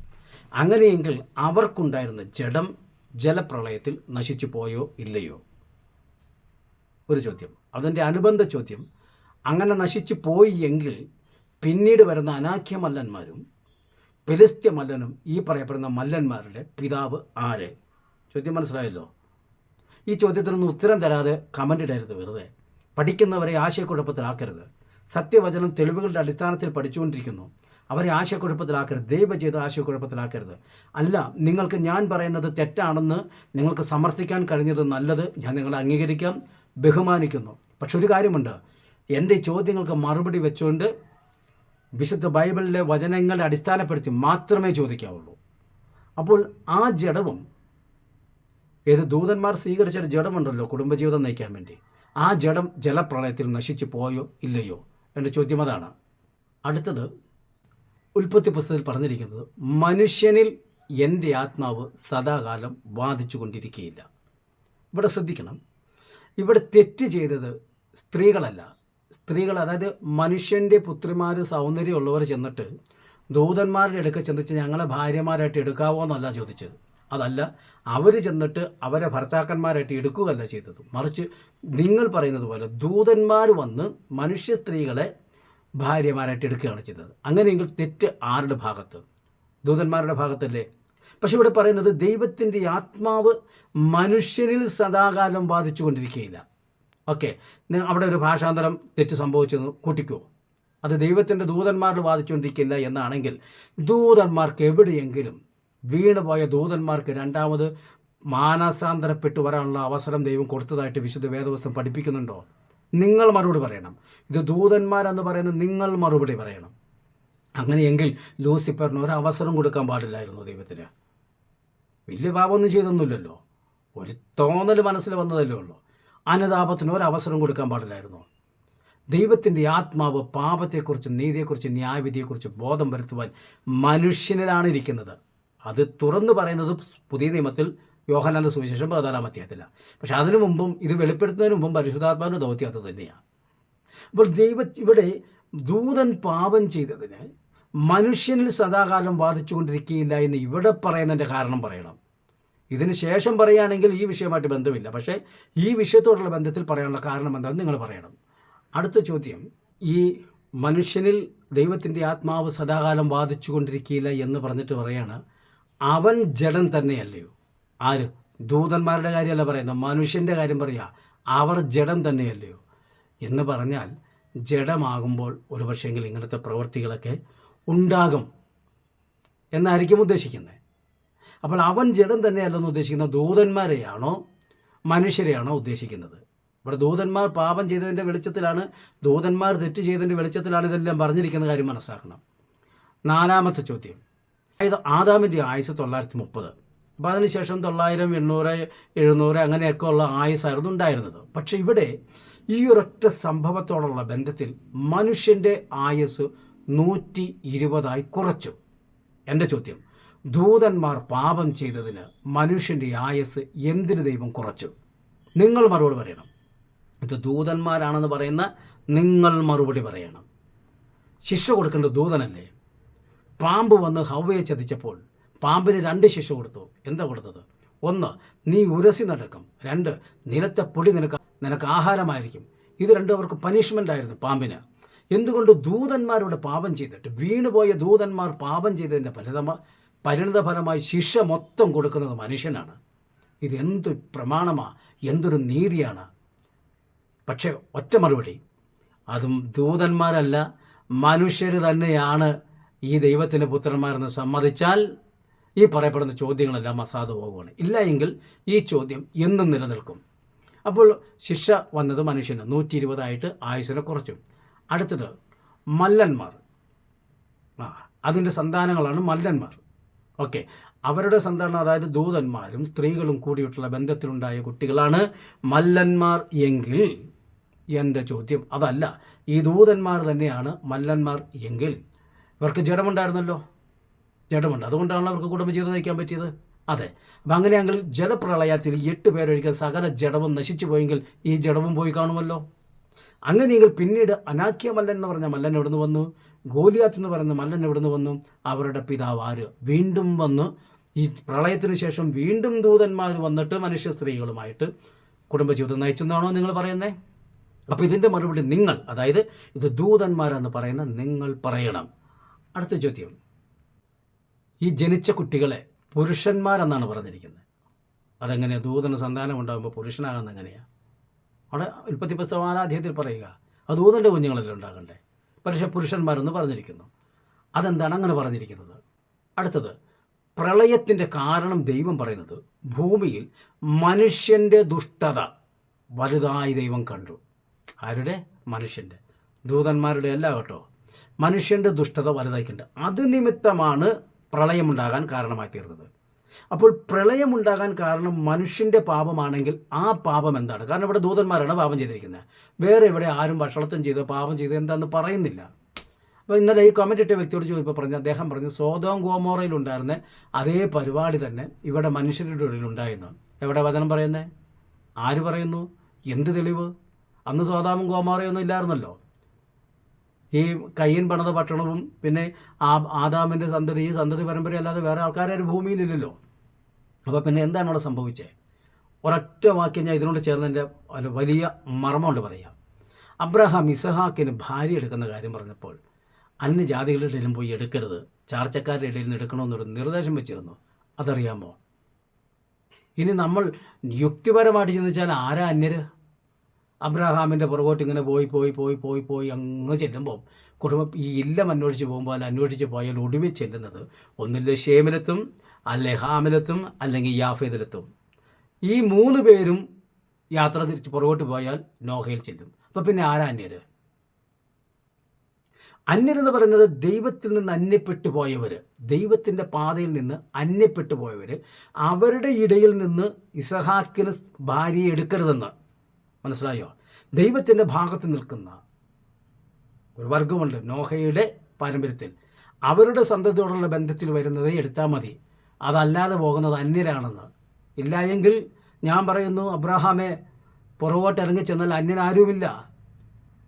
അങ്ങനെയെങ്കിൽ അവർക്കുണ്ടായിരുന്ന ജഡം ജലപ്രളയത്തിൽ നശിച്ചു പോയോ ഇല്ലയോ? ഒരു ചോദ്യം. അതിന്റെ അനുബന്ധ ചോദ്യം അങ്ങനെ നശിച്ചു പോയി എങ്കിൽ പിന്നീട് വരുന്ന അനാഖ്യ മല്ലന്മാരും പെലിസ്ത്യ മല്ലനും ഈ പറയപ്പെടുന്ന മല്ലന്മാരുടെ പിതാവ് ആര്? ചോദ്യം മനസ്സിലായല്ലോ. ഈ ചോദ്യത്തിനൊന്നും ഉത്തരം തരാതെ കമന്റ് ഇടരുത് വെറുതെ. പഠിക്കുന്നവരെ ആശയക്കുഴപ്പത്തിലാക്കരുത്. സത്യവചനം തെളിവുകളുടെ അടിസ്ഥാനത്തിൽ പഠിച്ചുകൊണ്ടിരിക്കുന്നു. അവരെ ആശയക്കുഴപ്പത്തിലാക്കരുത്. ദൈവ ചെയ്ത് ആശയക്കുഴപ്പത്തിലാക്കരുത്. അല്ല നിങ്ങൾക്ക് ഞാൻ പറയുന്നത് തെറ്റാണെന്ന് നിങ്ങൾക്ക് സമർത്ഥിക്കാൻ കഴിഞ്ഞത് നല്ലത് ഞാൻ നിങ്ങളെ അംഗീകരിക്കാം ബഹുമാനിക്കുന്നു. പക്ഷെ ഒരു കാര്യമുണ്ട്. എന്റെ ചോദ്യങ്ങൾക്ക് മറുപടി വെച്ചുകൊണ്ട് വിശുദ്ധ ബൈബിളിലെ വചനങ്ങളെ അടിസ്ഥാനപ്പെടുത്തി മാത്രമേ ചോദിക്കാവുള്ളൂ. അപ്പോൾ ആ ജഡവും ഏത് ദൂതന്മാർ സ്വീകരിച്ച ഒരു ജഡമുണ്ടല്ലോ കുടുംബജീവിതം നയിക്കാൻ വേണ്ടി ആ ജഡം ജലപ്രളയത്തിൽ നശിച്ചു പോയോ ഇല്ലയോ എന്റെ ചോദ്യം അതാണ്. അടുത്തത് ഉൽപ്പത്തി പുസ്തകത്തിൽ പറഞ്ഞിരിക്കുന്നത് മനുഷ്യനിൽ എന്റെ ആത്മാവ് സദാകാലം ബാധിച്ചു കൊണ്ടിരിക്കുകയില്ല ഇവിടെ ശ്രദ്ധിക്കണം ഇവിടെ തെറ്റ് ചെയ്തത് സ്ത്രീകളല്ല സ്ത്രീകൾ അതായത് മനുഷ്യന്റെ പുത്രിമാർ സൗന്ദര്യമുള്ളവർ ചെന്നിട്ട് ദൂതന്മാരുടെ അടുക്ക ചെന്നിട്ട് ഞങ്ങളെ ഭാര്യമാരായിട്ട് എടുക്കാവോ എന്നല്ല ചോദിച്ചത്. അതല്ല അവർ ചെന്നിട്ട് അവരെ ഭർത്താക്കന്മാരായിട്ട് എടുക്കുകയല്ല ചെയ്തത്. മറിച്ച് നിങ്ങൾ പറയുന്നത് പോലെ ദൂതന്മാർ വന്ന് മനുഷ്യ സ്ത്രീകളെ ഭാര്യമാരായിട്ട് എടുക്കുകയാണ് ചെയ്തത്. അങ്ങനെയെങ്കിൽ തെറ്റ് ആരുടെ ഭാഗത്ത്? ദൂതന്മാരുടെ ഭാഗത്തല്ലേ? പക്ഷെ ഇവിടെ പറയുന്നത് ദൈവത്തിന്റെ ആത്മാവ് മനുഷ്യരിൽ സദാകാലം ബാധിച്ചുകൊണ്ടിരിക്കുകയില്ല. ഓക്കെ. അവിടെ ഒരു ഭാഷാന്തരം തെറ്റ് സംഭവിച്ചെന്ന് കൂട്ടിക്കോ. അത് ദൈവത്തിന്റെ ദൂതന്മാരിൽ ബാധിച്ചുകൊണ്ടിരിക്കില്ല എന്നാണെങ്കിൽ ദൂതന്മാർക്ക് എവിടെയെങ്കിലും വീണുപോയ ദൂതന്മാർക്ക് രണ്ടാമത് മാനസാന്തരപ്പെട്ടു വരാനുള്ള അവസരം ദൈവം കൊടുത്തതായിട്ട് വിശുദ്ധ വേദവസ്തം പഠിപ്പിക്കുന്നുണ്ടോ? നിങ്ങൾ മറുപടി പറയണം. ഇത് ദൂതന്മാരെന്ന് പറയുന്ന നിങ്ങൾ മറുപടി പറയണം. അങ്ങനെയെങ്കിൽ ലൂസിഫറിന് ഒരു അവസരം കൊടുക്കാൻ പാടില്ലായിരുന്നു ദൈവത്തിന്. വലിയ പാപമൊന്നും ചെയ്തൊന്നുമില്ലല്ലോ. ഒരു തോന്നൽ മനസ്സിൽ വന്നതല്ലേ ഉള്ളൂ. അനുതാപത്തിന് ഒരു അവസരം കൊടുക്കാൻ പാടില്ലായിരുന്നു. ദൈവത്തിന്റെ ആത്മാവ് പാപത്തെക്കുറിച്ച് നീതിയെക്കുറിച്ച് ന്യായവിധിയെക്കുറിച്ച് ബോധം വരുത്തുവാൻ മനുഷ്യനിലാണ് ഇരിക്കുന്നത് അത് തുറന്നു പറയുന്നത് പുതിയ നിയമത്തിൽ യോഹനാന്റെ സുവിശേഷം പതിനാലാം അധ്യായത്തിലാണ്. പക്ഷെ അതിനു മുമ്പും ഇത് വെളിപ്പെടുത്തുന്നതിന് മുമ്പും പരിശുദ്ധാത്മാവിന്റെ ദൗത്യം അത് തന്നെയാണ്. അപ്പോൾ ദൈവ ഇവിടെ ദൂതൻ പാപം ചെയ്തതിന് മനുഷ്യനിൽ സദാകാലം ബാധിച്ചുകൊണ്ടിരിക്കുകയില്ല എന്ന് ഇവിടെ പറയുന്നതിന്റെ കാരണം പറയണം. ഇതിന് ശേഷം പറയുകയാണെങ്കിൽ ഈ വിഷയമായിട്ട് ബന്ധമില്ല. പക്ഷേ ഈ വിഷയത്തോടുള്ള ബന്ധത്തിൽ പറയാനുള്ള കാരണം എന്താണെന്ന് നിങ്ങൾ പറയണം. അടുത്ത ചോദ്യം ഈ മനുഷ്യനിൽ ദൈവത്തിന്റെ ആത്മാവ് സദാകാലം ബാധിച്ചു കൊണ്ടിരിക്കില്ല എന്ന് പറഞ്ഞിട്ട് പറയാണ് അവൻ ജഡൻ തന്നെയല്ലയോ? ആര്? ദൂതന്മാരുടെ കാര്യമല്ല പറയുന്നത്. മനുഷ്യന്റെ കാര്യം പറയുക അവർ ജഡം തന്നെയല്ലയോ? എന്ന് പറഞ്ഞാൽ ജഡമാകുമ്പോൾ ഒരു പക്ഷേങ്കിൽ ഇങ്ങനത്തെ പ്രവൃത്തികളൊക്കെ ഉണ്ടാകും എന്നായിരിക്കും ഉദ്ദേശിക്കുന്നത്. അപ്പോൾ അവൻ ജഡം തന്നെയല്ലെന്ന് ഉദ്ദേശിക്കുന്ന ദൂതന്മാരെയാണോ മനുഷ്യരെയാണോ ഉദ്ദേശിക്കുന്നത്? ഇവിടെ ദൂതന്മാർ പാപം ചെയ്തതിന്റെ വെളിച്ചത്തിലാണ് ദൂതന്മാർ തെറ്റ് ചെയ്തതിന്റെ വെളിച്ചത്തിലാണ് ഇതെല്ലാം പറഞ്ഞിരിക്കുന്ന കാര്യം മനസ്സിലാക്കണം. നാലാമത്തെ ചോദ്യം. അതായത് ആദാമിന്റെ ആയുസ് തൊള്ളായിരത്തി മുപ്പത്. അപ്പോൾ അതിനുശേഷം തൊള്ളായിരം എണ്ണൂറ് എഴുന്നൂറ് അങ്ങനെയൊക്കെ ഉള്ള ആയുസ്സായിരുന്നു ഉണ്ടായിരുന്നത്. പക്ഷേ ഇവിടെ ഈ ഒരൊറ്റ സംഭവത്തോടുള്ള ബന്ധത്തിൽ മനുഷ്യന്റെ ആയുസ് നൂറ്റി ഇരുപതായി കുറച്ചു. എന്റെ ചോദ്യം ദൂതന്മാർ പാപം ചെയ്തതിന് മനുഷ്യന്റെ ആയസ് എന്തിന് ദൈവം കുറച്ചു? നിങ്ങൾ മറുപടി പറയണം. ഇത് ദൂതന്മാരാണെന്ന് പറയുന്ന നിങ്ങൾ മറുപടി പറയണം. ശിക്ഷ കൊടുക്കേണ്ട ദൂതനല്ലേ? പാമ്പ് വന്ന് ഹവയെ ചതിച്ചപ്പോൾ പാമ്പിന് രണ്ട് ശിക്ഷ കൊടുത്തു. എന്താ കൊടുത്തത്? ഒന്ന് നീ ഉരസി നടക്കും. രണ്ട് നിലത്തെ പൊടി നിനക്ക് നിനക്ക് ആഹാരമായിരിക്കും. ഇത് രണ്ടും അവർക്ക് പനിഷ്മെന്റ് ആയിരുന്നു പാമ്പിന്. എന്തുകൊണ്ട് ദൂതന്മാരോട് പാപം ചെയ്തിട്ട് വീണുപോയ ദൂതന്മാർ പാപം ചെയ്തതിന്റെ ഫലിതമ പരിണിതഫലമായി ശിക്ഷ മൊത്തം കൊടുക്കുന്നത് മനുഷ്യനാണ്. ഇത് പ്രമാണമാണ് പ്രമാണമാ എന്തൊരു നീതിയാണ്. പക്ഷേ ഒറ്റ മറുപടി. അതും ദൂതന്മാരല്ല മനുഷ്യർ തന്നെയാണ് ഈ ദൈവത്തിന്റെ പുത്രന്മാരെന്ന് സമ്മതിച്ചാൽ ഈ പറയപ്പെടുന്ന ചോദ്യങ്ങളെല്ലാം അസാധുവാകുകയാണ് ഇല്ല എങ്കിൽ ഈ ചോദ്യം എന്നും നിലനിൽക്കും. അപ്പോൾ ശിക്ഷ വന്നത് മനുഷ്യന് നൂറ്റി ഇരുപതായിട്ട് ആയുസിനെ കുറച്ചു. അടുത്തത് മല്ലന്മാർ. ആ അതിന്റെ സന്താനങ്ങളാണ് മല്ലന്മാർ. ഓക്കെ. അവരുടെ സന്താനം അതായത് ദൂതന്മാരും സ്ത്രീകളും കൂടിയിട്ടുള്ള ബന്ധത്തിലുണ്ടായ കുട്ടികളാണ് മല്ലന്മാർ എങ്കിൽ എന്റെ ചോദ്യം അതല്ല. ഈ ദൂതന്മാർ തന്നെയാണ് മല്ലന്മാർ എങ്കിൽ. ഇവർക്ക് ജഡമുണ്ടായിരുന്നല്ലോ? ജഡമുണ്ട്. അതുകൊണ്ടാണ് അവർക്ക് കുടുംബജീവിതം നയിക്കാൻ പറ്റിയത്. അതെ. അപ്പം അങ്ങനെയാണെങ്കിൽ ജലപ്രളയത്തിൽ എട്ട് പേരൊഴിക്കൽ സകല ജഡവും നശിച്ചു പോയെങ്കിൽ ഈ ജഡവും പോയി കാണുമല്ലോ? അങ്ങനെയെങ്കിൽ പിന്നീട് അനാക്യ മല്ലൻ എന്ന് പറഞ്ഞ മല്ലൻ എവിടെ നിന്ന് വന്നു? ഗോലിയാത്ത് എന്ന് പറയുന്ന മല്ലൻ എവിടുന്ന് വന്നു? അവരുടെ പിതാവ് ആര്? വീണ്ടും വന്ന് ഈ പ്രളയത്തിന് ശേഷം വീണ്ടും ദൂതന്മാർ വന്നിട്ട് മനുഷ്യ സ്ത്രീകളുമായിട്ട് കുടുംബജീവിതം നയിച്ചെന്നാണോ നിങ്ങൾ പറയുന്നത് അപ്പോൾ ഇതിന്റെ മറുപടി നിങ്ങൾ അതായത് ഇത് ദൂതന്മാരെന്ന് പറയുന്ന നിങ്ങൾ പറയണം. അടുത്ത ചോദ്യം. ഈ ജനിച്ച കുട്ടികളെ പുരുഷന്മാരെന്നാണ് പറഞ്ഞിരിക്കുന്നത്. അതെങ്ങനെയാണ് ദൂതന് സന്താനം ഉണ്ടാകുമ്പോൾ പുരുഷനാകുന്ന എങ്ങനെയാണ് അവിടെ ഉൽപ്പത്തി പുസ്തകമാനാധ്യത്തിൽ പറയുക? അത് ദൂതന്റെ കുഞ്ഞുങ്ങളല്ലേ ഉണ്ടാകണ്ടേ? പക്ഷേ പുരുഷന്മാരെന്ന് പറഞ്ഞിരിക്കുന്നു. അതെന്താണ് അങ്ങനെ പറഞ്ഞിരിക്കുന്നത്? അടുത്തത് പ്രളയത്തിന്റെ കാരണം ദൈവം പറയുന്നത് ഭൂമിയിൽ മനുഷ്യന്റെ ദുഷ്ടത വലുതായി ദൈവം കണ്ടു. ആരുടെ? മനുഷ്യന്റെ ദൂതന്മാരുടെ അല്ല കേട്ടോ. മനുഷ്യന്റെ ദുഷ്ടത വലുതായി കണ്ട്. അത് നിമിത്തമാണ് പ്രളയമുണ്ടാകാൻ കാരണമായി തീർന്നത്. അപ്പോൾ പ്രളയമുണ്ടാകാൻ കാരണം മനുഷ്യന്റെ പാപമാണെങ്കിൽ ആ പാപം എന്താണ്? കാരണം ഇവിടെ ദൂതന്മാരാണ് പാപം ചെയ്തിരിക്കുന്നത്. വേറെ ഇവിടെ ആരും ഭക്ഷണത്തും ചെയ്ത് പാപം ചെയ്ത് എന്താണെന്ന് പറയുന്നില്ല. അപ്പോൾ ഇന്നലെ ഈ കമന്റ് ഇട്ട വ്യക്തിയോട് ചോദിച്ചപ്പോൾ പറഞ്ഞു അദ്ദേഹം പറഞ്ഞു സ്വതവും ഗോമോറയിലുണ്ടായിരുന്ന അതേ പരിപാടി തന്നെ ഇവിടെ മനുഷ്യരുടെ ഇടയിൽ ഉണ്ടായിരുന്നു. എവിടെ വചനം പറയുന്നത് ആര് പറയുന്നു? എന്ത് തെളിവ്? അന്ന് സ്വതാമും ഗോമോറയൊന്നും ഇല്ലായിരുന്നല്ലോ. ഈ കയ്യൻ പണത ഭക്ഷണവും പിന്നെ ആ ആദാമിന്റെ സന്തതി ഈ സന്തതി പരമ്പര അല്ലാതെ വേറെ ആൾക്കാരും ഭൂമിയിലില്ലല്ലോ അപ്പോൾ പിന്നെ എന്താണ് അവിടെ സംഭവിച്ചത് ഒരൊറ്റ വാക്യം ഞാൻ ഇതിനോട് ചേർന്നതിന്റെ ഒരു വലിയ മർമ്മമുണ്ട് പറയാം. അബ്രഹാം ഇസഹാക്കിന് ഭാര്യ എടുക്കുന്ന കാര്യം പറഞ്ഞപ്പോൾ അന്യജാതികളുടെ ഇടയിലും പോയി എടുക്കരുത്. ചാർച്ചക്കാരുടെ ഇടയിൽ നിന്ന് എടുക്കണമെന്നൊരു നിർദ്ദേശം വെച്ചിരുന്നു. അതറിയാമോ? ഇനി നമ്മൾ യുക്തിപരമായിട്ട് ചിന്തിച്ചാൽ ആരാ അന്യര്? അബ്രഹാമിന്റെ പുറകോട്ട് ഇങ്ങനെ പോയി പോയി പോയി പോയി പോയി അങ്ങ് ചെല്ലുമ്പോൾ കുടുംബം ഈ ഇല്ലം അന്വേഷിച്ച് പോകുമ്പോൾ അന്വേഷിച്ച് പോയാൽ ഒടുവിൽ ചെല്ലുന്നത് ഒന്നില്ല ഷേമിലെത്തും അല്ലെ ഹാമിലെത്തും അല്ലെങ്കിൽ യാഫേദിലെത്തും ഈ മൂന്ന് പേരും യാത്ര തിരിച്ച് പുറകോട്ട് പോയാൽ നോഹയിൽ ചെല്ലും. അപ്പോൾ പിന്നെ ആരാ അന്യര്? അന്യരെന്ന് പറയുന്നത് ദൈവത്തിൽ നിന്ന് അന്യപ്പെട്ടു പോയവർ ദൈവത്തിന്റെ പാതയിൽ നിന്ന് അന്യപ്പെട്ടു പോയവർ അവരുടെ ഇടയിൽ നിന്ന് ഇസഹാക്കിന് ഭാര്യയെ എടുക്കരുതെന്ന്. മനസ്സിലായോ? ദൈവത്തിന്റെ ഭാഗത്ത് നിൽക്കുന്ന ഒരു വർഗമുണ്ട് നോഹയുടെ പാരമ്പര്യത്തിൽ. അവരുടെ സന്തതിയോടുള്ള ബന്ധത്തിൽ വരുന്നത് എടുത്താൽ മതി. അതല്ലാതെ പോകുന്നത് അന്യരാണെന്ന്. ഇല്ല എങ്കിൽ ഞാൻ പറയുന്നു അബ്രഹാമേ പുറകോട്ട് ഇറങ്ങി ചെന്നാൽ അന്യനാരുമില്ല.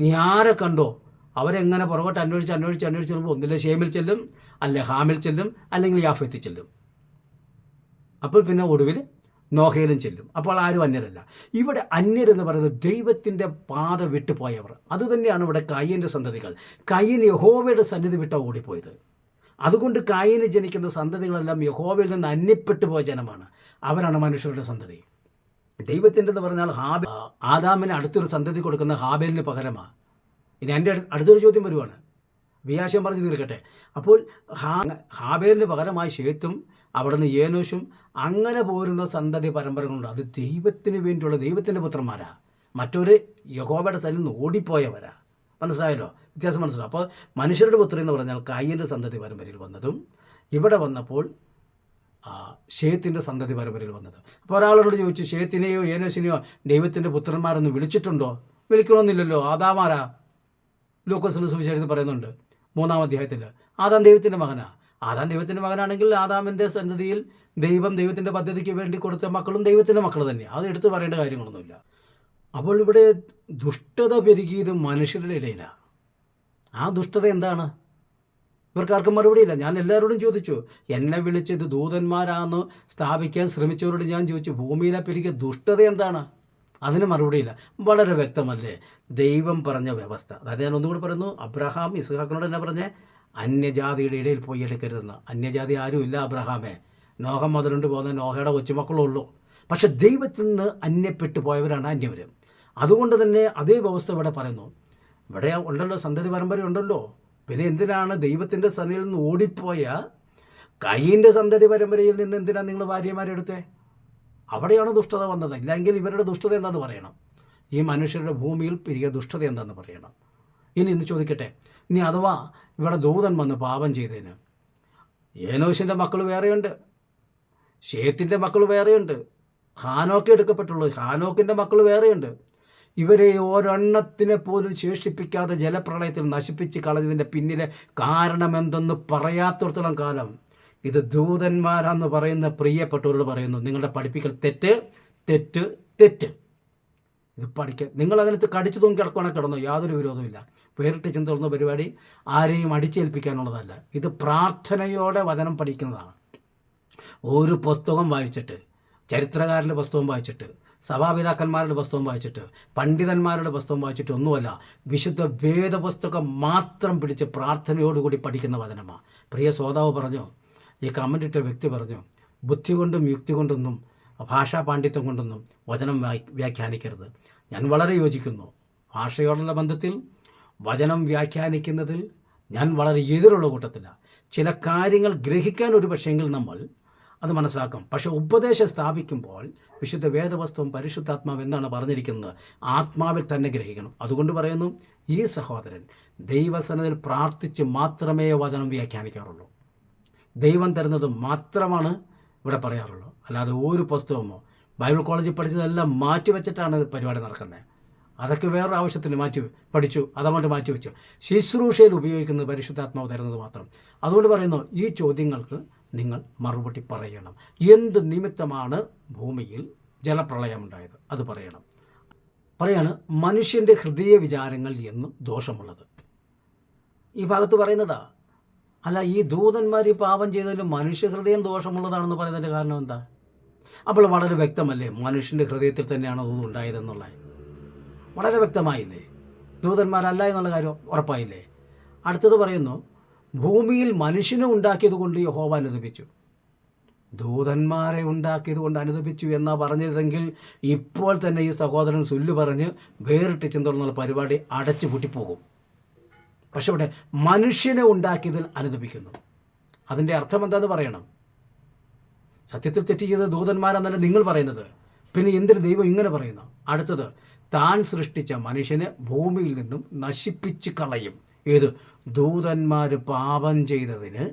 നീ ആരെ കണ്ടോ? അവരെങ്ങനെ പുറകോട്ട് അന്വേഷിച്ച് അന്വേഷിച്ച് അന്വേഷിച്ച് വരുമ്പോൾ ഒന്നില്ല ഷേമിൽ ചെല്ലും അല്ലെ ഹാമിൽ ചെല്ലും അല്ലെങ്കിൽ യാഫത്തിൽ ചെല്ലും? അപ്പോൾ പിന്നെ ഒടുവിൽ നോഹയിലും ചെല്ലും. അപ്പോൾ ആരും അന്യരല്ല. ഇവിടെ അന്യരെന്ന് പറയുന്നത് ദൈവത്തിന്റെ പാത വിട്ടുപോയവർ. അതുതന്നെയാണ് ഇവിടെ കയ്യന്റെ സന്തതികൾ. കയ്യൻ യഹോവയുടെ സന്നിധി വിട്ട ഓടിപ്പോയത്. അതുകൊണ്ട് കായിന് ജനിക്കുന്ന സന്തതികളെല്ലാം യഹോവയിൽ നിന്ന് അന്യപ്പെട്ടു പോയ ജനമാണ്. അവരാണ് മനുഷ്യരുടെ സന്തതി. ദൈവത്തിന്റെ എന്ന് പറഞ്ഞാൽ ഹാബ ആദാമിന് അടുത്തൊരു സന്തതി കൊടുക്കുന്ന ഹാബേലിന് പകരമാണ് ഇനി എന്റെ അടുത്ത് അടുത്തൊരു ചോദ്യം വരുവാണ്. വിയാശം പറഞ്ഞു തീർക്കട്ടെ. അപ്പോൾ ഹാ ഹാബേലിന് പകരമായി ഷേത്തും അവിടുന്ന് ഏനോഷും അങ്ങനെ പോരുന്ന സന്തതി പരമ്പരകളുണ്ട്. അത് ദൈവത്തിന് വേണ്ടിയുള്ള ദൈവത്തിന്റെ പുത്രന്മാരാ. മറ്റൊരു യഹോബയുടെ സ്ഥലം നിന്ന് ഓടിപ്പോയവരാ. മനസ്സിലായല്ലോ? വ്യത്യാസം മനസ്സിലാവും. അപ്പോൾ മനുഷ്യരുടെ പുത്രി എന്ന് പറഞ്ഞാൽ കായിന്റെ സന്തതി പരമ്പരയിൽ വന്നതും ഇവിടെ വന്നപ്പോൾ ഷേത്തിന്റെ സന്തതി പരമ്പരയിൽ വന്നത്. അപ്പോൾ ഒരാളോട് ചോദിച്ചു ഷേത്തിനെയോ ഏനോസിനെയോ ദൈവത്തിന്റെ പുത്രന്മാരെന്ന് വിളിച്ചിട്ടുണ്ടോ? വിളിക്കണമെന്നില്ലല്ലോ. ആദാമാരാ ലൂക്കോസിന് സുവിശേഷത്തിൽ പറയുന്നുണ്ട് മൂന്നാം അധ്യായത്തിൽ. ആദാം ദൈവത്തിന്റെ മകനാ. ആദാം ദൈവത്തിന്റെ മകനാണെങ്കിൽ ആദാമിന്റെ സന്നദ്ധിയിൽ ദൈവം ദൈവത്തിന്റെ പദ്ധതിക്ക് വേണ്ടി കൊടുത്ത മക്കളും ദൈവത്തിന്റെ മക്കൾ തന്നെയാണ് അത് എടുത്തു പറയേണ്ട കാര്യങ്ങളൊന്നുമില്ല. അപ്പോൾ ഇവിടെ ദുഷ്ടത പെരുകിയത് മനുഷ്യരുടെ ഇടയിലാണ് ആ ദുഷ്ടത എന്താണ്? ഇവർക്ക് ആർക്കും മറുപടിയില്ല. ഞാൻ എല്ലാവരോടും ചോദിച്ചു എന്നെ വിളിച്ചത് ദൂതന്മാരാന്ന് സ്ഥാപിക്കാൻ ശ്രമിച്ചവരോട് ഞാൻ ചോദിച്ചു ഭൂമിയിലെ പെരുകിയ ദുഷ്ടത എന്താണ്? അതിന് മറുപടിയില്ല. വളരെ വ്യക്തമല്ലേ? ദൈവം പറഞ്ഞ വ്യവസ്ഥ. അതായത് ഞാൻ ഒന്നുകൂടി പറയുന്നു അബ്രഹാം ഇസ്ഹാക്കിനോട് എന്നെ പറഞ്ഞേ? അന്യജാതിയുടെ ഇടയിൽ പോയി എടുക്കരുതെന്ന്. അന്യജാതി ആരുമില്ല അബ്രഹാമേ. നോഹം മുതലുണ്ട് പോകുന്ന നോഹയുടെ കൊച്ചുമക്കളുള്ളൂ. പക്ഷെ ദൈവത്തിൽ നിന്ന് അന്യപ്പെട്ടു പോയവരാണ് അന്യവർ അതുകൊണ്ട് തന്നെ അതേ വ്യവസ്ഥ ഇവിടെ പറയുന്നു. ഇവിടെ ഉണ്ടല്ലോ സന്തതി പരമ്പര ഉണ്ടല്ലോ. പിന്നെ എന്തിനാണ് ദൈവത്തിന്റെ സന്നിധിയിൽ നിന്ന് ഓടിപ്പോയ കയ്യിന്റെ സന്തതി പരമ്പരയിൽ നിന്ന് എന്തിനാണ് നിങ്ങൾ ഭാര്യമാരെടുത്തേ അവിടെയാണ് ദുഷ്ടത വന്നത്. ഇല്ലെങ്കിൽ ഇവരുടെ ദുഷ്ടത എന്താണെന്ന് പറയണം. ഈ മനുഷ്യരുടെ ഭൂമിയിൽ പിരിക ദുഷ്ടത എന്താണെന്ന് പറയണം. ഇനി ഇന്ന് ചോദിക്കട്ടെ. ഇനി അഥവാ ഇവിടെ ദൂതൻ വന്ന് പാപം ചെയ്തതിന് ഏനോശിന്റെ മക്കൾ വേറെയുണ്ട്. ഷേത്തിന്റെ മക്കൾ വേറെയുണ്ട്. ഹാനോക്ക് എടുക്കപ്പെട്ടുള്ളൂ ഹാനോക്കിന്റെ മക്കൾ വേറെയുണ്ട്. ഇവരെ ഒരെണ്ണത്തിനെ പോലും ശേഷിപ്പിക്കാതെ ജലപ്രളയത്തിൽ നശിപ്പിച്ച് കളഞ്ഞതിന്റെ പിന്നിലെ കാരണമെന്തെന്ന് പറയാത്തിടത്തോളം കാലം. ഇത് ദൂതന്മാരാന്ന് പറയുന്ന പ്രിയപ്പെട്ടവരോട് പറയുന്നു. നിങ്ങളുടെ പഠിപ്പിക്കൽ തെറ്റ് തെറ്റ് തെറ്റ്. ഇത് പഠിക്കുക നിങ്ങൾ അതിനകത്ത് കടിച്ചു തൂങ്ങി കിടക്കുവാണെ കിടന്നു? യാതൊരു വിരോധമില്ല വേറിട്ട് ചിന്ത തുറന്ന പരിപാടി ആരെയും അടിച്ചേൽപ്പിക്കാനുള്ളതല്ല. ഇത് പ്രാർത്ഥനയോടെ വചനം പഠിക്കുന്നതാണ്. ഒരു പുസ്തകം വായിച്ചിട്ട് ചരിത്രകാരന്റെ പുസ്തകം വായിച്ചിട്ട് സഭാപിതാക്കന്മാരുടെ പുസ്തകം വായിച്ചിട്ട് പണ്ഡിതന്മാരുടെ പുസ്തകം വായിച്ചിട്ട് ഒന്നുമല്ല വിശുദ്ധ വേദപുസ്തകം മാത്രം പിടിച്ച് പ്രാർത്ഥനയോടുകൂടി പഠിക്കുന്ന വചനമാണ് പ്രിയ ശ്രോതാവ് പറഞ്ഞു ഈ കമന്റ് ഇട്ട വ്യക്തി പറഞ്ഞു ബുദ്ധി കൊണ്ടും യുക്തി കൊണ്ടൊന്നും ഭാഷാ പാണ്ഡിത്യം കൊണ്ടൊന്നും വചനം വ്യാഖ്യാനിക്കരുത്. ഞാൻ വളരെ യോജിക്കുന്നു. ഭാഷയോടുള്ള ബന്ധത്തിൽ വചനം വ്യാഖ്യാനിക്കുന്നതിൽ ഞാൻ വളരെ എതിരുള്ള കൂട്ടത്തിലാണ് ചില കാര്യങ്ങൾ ഗ്രഹിക്കാൻ ഒരു പക്ഷേങ്കിൽ നമ്മൾ അത് മനസ്സിലാക്കും. പക്ഷേ ഉപദേശം സ്ഥാപിക്കുമ്പോൾ വിശുദ്ധ വേദവസ്തുവും പരിശുദ്ധാത്മാവ് എന്താണ് പറഞ്ഞിരിക്കുന്നത്? ആത്മാവിൽ തന്നെ ഗ്രഹിക്കണം. അതുകൊണ്ട് പറയുന്നു ഈ സഹോദരൻ ദൈവസനത്തിൽ പ്രാർത്ഥിച്ച് മാത്രമേ വചനം വ്യാഖ്യാനിക്കാറുള്ളൂ. ദൈവം തരുന്നത് മാത്രമാണ് ഇവിടെ പറയാറുള്ളൂ. അല്ലാതെ ഒരു പുസ്തകമോ ബൈബിൾ കോളേജിൽ പഠിച്ചതെല്ലാം മാറ്റി വെച്ചിട്ടാണ് പരിപാടി നടക്കുന്നത്. അതൊക്കെ വേറൊരു ആവശ്യത്തിന് മാറ്റി പഠിച്ചു അതങ്ങോട്ട് മാറ്റി വെച്ചു. ശുശ്രൂഷയിൽ ഉപയോഗിക്കുന്നത് പരിശുദ്ധാത്മാവ് തരുന്നത് മാത്രം. അതുകൊണ്ട് പറയുന്നു ഈ ചോദ്യങ്ങൾക്ക് നിങ്ങൾ മറുപടി പറയണം. എന്ത് നിമിത്തമാണ് ഭൂമിയിൽ ജലപ്രളയമുണ്ടായത്? അത് പറയണം. പറയാണ് മനുഷ്യന്റെ ഹൃദയ വിചാരങ്ങൾ എന്നും ദോഷമുള്ളത്. ഈ ഭാഗത്ത് പറയുന്നതാ അല്ല ഈ ദൂതന്മാർ ഈ പാപം ചെയ്തതിലും മനുഷ്യഹൃദയം ദോഷമുള്ളതാണെന്ന് പറയുന്നതിന്റെ കാരണം എന്താ? അപ്പോൾ വളരെ വ്യക്തമല്ലേ മനുഷ്യന്റെ ഹൃദയത്തിൽ തന്നെയാണ് അത് ഉണ്ടായതെന്നുള്ളത്. വളരെ വ്യക്തമായില്ലേ? ദൂതന്മാരല്ല എന്നുള്ള കാര്യം ഉറപ്പായില്ലേ? അടുത്തത് പറയുന്നു ഭൂമിയിൽ മനുഷ്യനെ ഉണ്ടാക്കിയത് കൊണ്ട് യഹോവ അനുദപിച്ചു. ദൂതന്മാരെ ഉണ്ടാക്കിയത് കൊണ്ട് അനുദപിച്ചു എന്നാ പറഞ്ഞതെങ്കിൽ ഇപ്പോൾ തന്നെ ഈ സഹോദരൻ സുല്ലു പറഞ്ഞ് വേറിട്ട് ചിന്തന്നുള്ള പരിപാടി അടച്ചു പൂട്ടിപ്പോകും. പക്ഷെ ഇവിടെ മനുഷ്യനെ ഉണ്ടാക്കിയതിൽ അനുദപിക്കുന്നു. അതിന്റെ അർത്ഥം എന്താണെന്ന് പറയണം. സത്യത്തിൽ തെറ്റ് ചെയ്ത ദൂതന്മാരെന്നല്ല നിങ്ങൾ പറയുന്നത്. പിന്നെ എന്തിന് ദൈവം ഇങ്ങനെ പറയുന്നു? അടുത്തത് താൻ സൃഷ്ടിച്ച മനുഷ്യനെ ഭൂമിയിൽ നിന്നും നശിപ്പിച്ച് കളയും. ഏത്? ദൂതന്മാർ പാപം ചെയ്തതിന്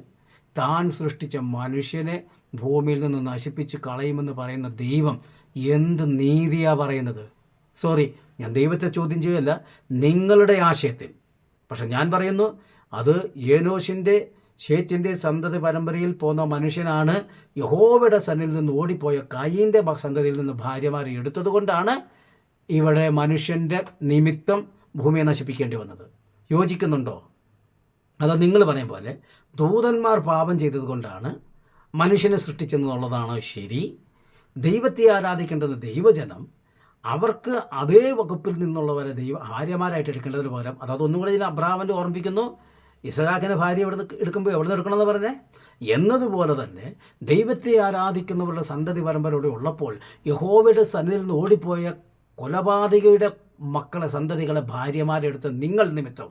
താൻ സൃഷ്ടിച്ച മനുഷ്യനെ ഭൂമിയിൽ നിന്ന് നശിപ്പിച്ച് കളയുമെന്ന് പറയുന്ന ദൈവം എന്ത് നീതിയാണ് പറയുന്നത്? സോറി ഞാൻ ദൈവത്തെ ചോദ്യം ചെയ്യല്ല നിങ്ങളുടെ ആശയത്തിൽ. പക്ഷെ ഞാൻ പറയുന്നു അത് ഏനോഷിന്റെ ഷേറ്റിന്റെ സന്തതി പരമ്പരയിൽ പോന്ന മനുഷ്യനാണ് യഹോവയുടെ സന്നിൽ നിന്ന് ഓടിപ്പോയ കയ്യിന്റെ സന്തതിയിൽ നിന്ന് ഭാര്യമാരെ എടുത്തതുകൊണ്ടാണ് ഇവിടെ മനുഷ്യന്റെ നിമിത്തം ഭൂമിയെ നശിപ്പിക്കേണ്ടി വന്നത്. യോജിക്കുന്നുണ്ടോ? അത് നിങ്ങൾ പറയും പോലെ ദൂതന്മാർ പാപം ചെയ്തതുകൊണ്ടാണ് മനുഷ്യനെ സൃഷ്ടിച്ചെന്നുള്ളതാണോ ശരി? ദൈവത്തെ ആരാധിക്കേണ്ടത് ദൈവജനം അവർക്ക് അതേ വകുപ്പിൽ നിന്നുള്ളവരെ ദൈവ ഭാര്യമാരായിട്ട് എടുക്കേണ്ടതിന് പകരം അതായത് അതൊന്നും കൂടെ ഇതിൽ അബ്രാഹ്മന്റെ ഓർമ്മിപ്പിക്കുന്നു ഇസഹാക്കിന്റെ ഭാര്യ എവിടെ എടുക്കുമ്പോൾ എവിടെ നിന്ന് എടുക്കണമെന്ന് പറഞ്ഞേ? എന്നതുപോലെ തന്നെ ദൈവത്തെ ആരാധിക്കുന്നവരുടെ സന്തതി പരമ്പരയോടെ ഉള്ളപ്പോൾ യഹോവയുടെ സന്നിധിയിൽ നിന്ന് ഓടിപ്പോയ കൊലപാതകയുടെ മക്കളെ സന്തതികളെ ഭാര്യമാരെടുത്ത് നിങ്ങൾ നിമിത്തം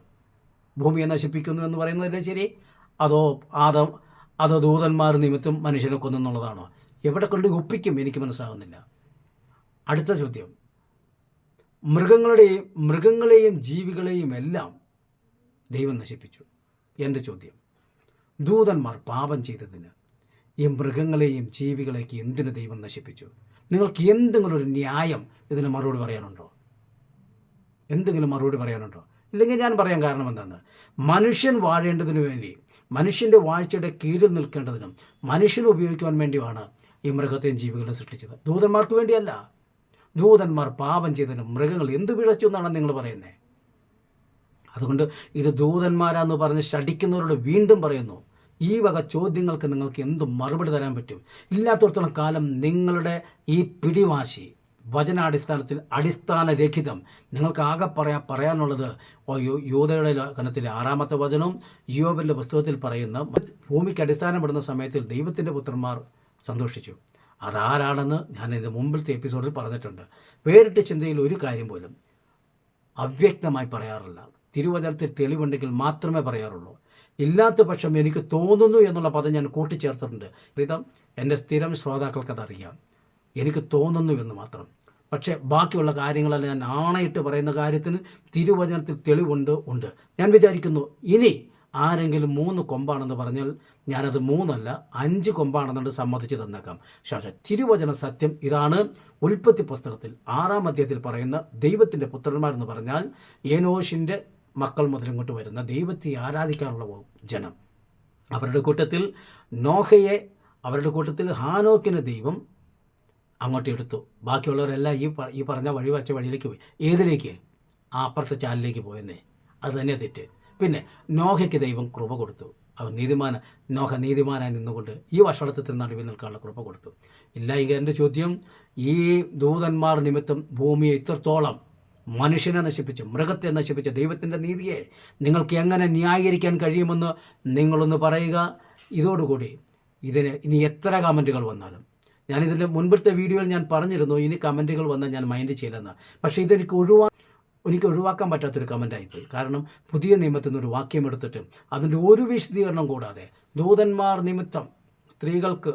ഭൂമിയെ നശിപ്പിക്കുന്നു എന്ന് പറയുന്നതല്ലേ ശരി? അതോ ആദം അതോ ദൂതന്മാർ നിമിത്തം മനുഷ്യനെ കൊന്നെന്നുള്ളതാണോ? എവിടെ കൊണ്ട് ഒപ്പിക്കും? എനിക്ക് മനസ്സാകുന്നില്ല അടുത്ത ചോദ്യം. മൃഗങ്ങളുടെയും മൃഗങ്ങളെയും ജീവികളെയും എല്ലാം ദൈവം നശിപ്പിച്ചു. എന്റെ ചോദ്യം. ദൂതന്മാർ പാപം ചെയ്തതിന് ഈ മൃഗങ്ങളെയും ജീവികളെയൊക്കെ എന്തിന് ദൈവം നശിപ്പിച്ചു? നിങ്ങൾക്ക് എന്തെങ്കിലും ഒരു ന്യായം ഇതിന് മറുപടി പറയാനുണ്ടോ? എന്തെങ്കിലും മറുപടി പറയാനുണ്ടോ? ഇല്ലെങ്കിൽ ഞാൻ പറയാൻ കാരണം എന്താണ്? മനുഷ്യൻ വാഴേണ്ടതിന് വേണ്ടി മനുഷ്യന്റെ വാഴ്ചയുടെ കീഴിൽ നിൽക്കേണ്ടതിനും മനുഷ്യനെ ഉപയോഗിക്കുവാൻ വേണ്ടിയാണ് ഈ മൃഗത്തെയും ജീവികളെ സൃഷ്ടിച്ചത്. ദൂതന്മാർക്ക് വേണ്ടിയല്ല. ദൂതന്മാർ പാപം ചെയ്തതിനും മൃഗങ്ങൾ എന്ത് പിഴച്ചു എന്നാണ് നിങ്ങൾ പറയുന്നത് അതുകൊണ്ട് ഇത് ദൂതന്മാരാന്ന് പറഞ്ഞ് ശടിക്കുന്നവരോട് വീണ്ടും പറയുന്നു ഈ വക ചോദ്യങ്ങൾക്ക് നിങ്ങൾക്ക് എന്ത് മറുപടി തരാൻ പറ്റും? ഇല്ലാത്തടത്തോളം കാലം നിങ്ങളുടെ ഈ പിടിവാശി. വചനാടിസ്ഥാനത്തിൽ അടിസ്ഥാനരഹിതം. നിങ്ങൾക്ക് ആകെ പറയാ പറയാനുള്ളത് യൂതയുടെ ലേഖനത്തിലെ ആറാമത്തെ വചനവും യോബിന്റെ പുസ്തകത്തിൽ പറയുന്ന ഭൂമിക്ക് അടിസ്ഥാനപ്പെടുന്ന സമയത്തിൽ ദൈവത്തിന്റെ പുത്രന്മാർ സന്തോഷിച്ചു. അതാരാണെന്ന് ഞാൻ ഇത് മുമ്പിലത്തെ എപ്പിസോഡിൽ പറഞ്ഞിട്ടുണ്ട്. വേറിട്ട ചിന്തയിൽ ഒരു കാര്യം പോലും അവ്യക്തമായി പറയാറില്ല. തിരുവചനത്തിൽ തെളിവുണ്ടെങ്കിൽ മാത്രമേ പറയാറുള്ളൂ. ഇല്ലാത്ത പക്ഷം എനിക്ക് തോന്നുന്നു എന്നുള്ള പദം ഞാൻ കൂട്ടിച്ചേർത്തിട്ടുണ്ട്. ഇതം എന്റെ സ്ഥിരം ശ്രോതാക്കൾക്ക് അതറിയാം. എനിക്ക് തോന്നുന്നു എന്ന് മാത്രം. പക്ഷേ ബാക്കിയുള്ള കാര്യങ്ങളെല്ലാം ഞാൻ ആണയിട്ട് പറയുന്ന കാര്യത്തിന് തിരുവചനത്തിൽ തെളിവുണ്ട് ഉണ്ട്. ഞാൻ വിചാരിക്കുന്നു ഇനി ആരെങ്കിലും മൂന്ന് കൊമ്പാണെന്ന് പറഞ്ഞാൽ ഞാനത് മൂന്നല്ല അഞ്ച് കൊമ്പാണെന്നുണ്ട് സമ്മതിച്ച് തന്നേക്കാം. പക്ഷേ തിരുവചന സത്യം ഇതാണ്. ഉൽപ്പത്തി പുസ്തകത്തിൽ ആറാം അധ്യായത്തിൽ പറയുന്ന ദൈവത്തിന്റെ പുത്രന്മാരെന്ന് പറഞ്ഞാൽ ഏനോഷിന്റെ മക്കൾ മുതലിങ്ങോട്ട് വരുന്ന ദൈവത്തെ ആരാധിക്കാനുള്ള ജനം. അവരുടെ കൂട്ടത്തിൽ നോഹയെ അവരുടെ കൂട്ടത്തിൽ ഹാനോക്കിന് ദൈവം അങ്ങോട്ട് എടുത്തു. ബാക്കിയുള്ളവരെല്ലാം ഈ ഈ പറഞ്ഞ വഴി വരച്ച വഴിയിലേക്ക് പോയി. ഏതിലേക്ക്? ആ അപ്പുറത്തെ ചാലിലേക്ക് പോയെന്നേ. അത് തന്നെ തെറ്റ്. പിന്നെ നോഹയ്ക്ക് ദൈവം കൃപ കൊടുത്തു. അവൻ നീതിമാന നോഹ നീതിമാനായി നിന്നുകൊണ്ട് ഈ വഷളത്വത്തിൽ നടുവിൽ നിൽക്കാനുള്ള കൃപ കൊടുത്തു. ഇല്ല എങ്കിൽ എന്റെ ചോദ്യം ഈ ദൂതന്മാർ നിമിത്തം ഭൂമിയെ ഇത്രത്തോളം മനുഷ്യനെ നശിപ്പിച്ച് മൃഗത്തെ നശിപ്പിച്ച് ദൈവത്തിന്റെ നീതിയെ നിങ്ങൾക്ക് എങ്ങനെ ന്യായീകരിക്കാൻ കഴിയുമെന്ന് നിങ്ങളൊന്ന് പറയുക. ഇതോടുകൂടി ഇതിന് ഇനി എത്ര കമന്റുകൾ വന്നാലും ഞാനിതിന്റെ മുൻപത്തെ വീഡിയോയിൽ ഞാൻ പറഞ്ഞിരുന്നു ഇനി കമന്റുകൾ വന്നാൽ ഞാൻ മൈൻഡ് ചെയ്യില്ലെന്ന് പക്ഷേ ഇതെനിക്ക് ഒഴിവാ എനിക്ക് ഒഴിവാക്കാൻ പറ്റാത്തൊരു കമന്റായിപ്പോയി കാരണം പുതിയ നിയമത്തിൽ നിന്നൊരു വാക്യം എടുത്തിട്ട് അതിന്റെ ഒരു വിശദീകരണം കൂടാതെ ദൂതന്മാർ നിമിത്തം സ്ത്രീകൾക്ക്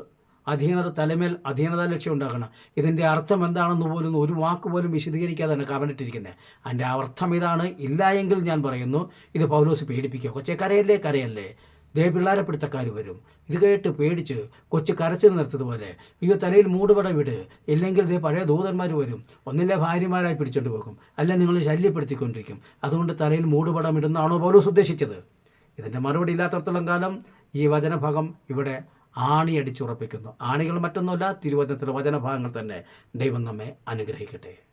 അധീനത തലമേൽ അധീനത ലക്ഷ്യം ഉണ്ടാക്കണം ഇതിന്റെ അർത്ഥം എന്താണെന്ന് പോലും ഒരു വാക്ക് പോലും വിശദീകരിക്കാതെയാണ് കമനിട്ടിരിക്കുന്നത് അതിന്റെ അർത്ഥം ഇതാണ്. ഇല്ല എങ്കിൽ ഞാൻ പറയുന്നു ഇത് പൗലോസ് പേടിപ്പിക്കുക. കൊച്ചേ കരയല്ലേ കരയല്ലേ? ദേ പിള്ളാരെ പിടുത്തക്കാർ വരും. ഇത് കേട്ട് പേടിച്ച് കൊച്ചു കരച്ചു നിർത്തതുപോലെ അയ്യോ തലയിൽ മൂടുപട വിട്. ഇല്ലെങ്കിൽ ദേ പഴയ ദൂതന്മാർ വരും. ഒന്നില്ല ഭാര്യമാരായി പിടിച്ചോണ്ട് പോകും. അല്ല നിങ്ങൾ ശല്യപ്പെടുത്തിക്കൊണ്ടിരിക്കും. അതുകൊണ്ട് തലയിൽ മൂടുപടം ഇടുന്നാണോ പൗലോസ് ഉദ്ദേശിച്ചത്? ഇതിന്റെ മറുപടി ഇല്ലാത്തടത്തോളം കാലം ഈ വചനഭാഗം ഇവിടെ ആണി അടിച്ചുറപ്പിക്കുന്നു ആണികൾ മറ്റൊന്നുമല്ല തിരുവചനത്തിലെ വചനഭാഗങ്ങൾ തന്നെ ദൈവം നമ്മെ അനുഗ്രഹിക്കട്ടെ.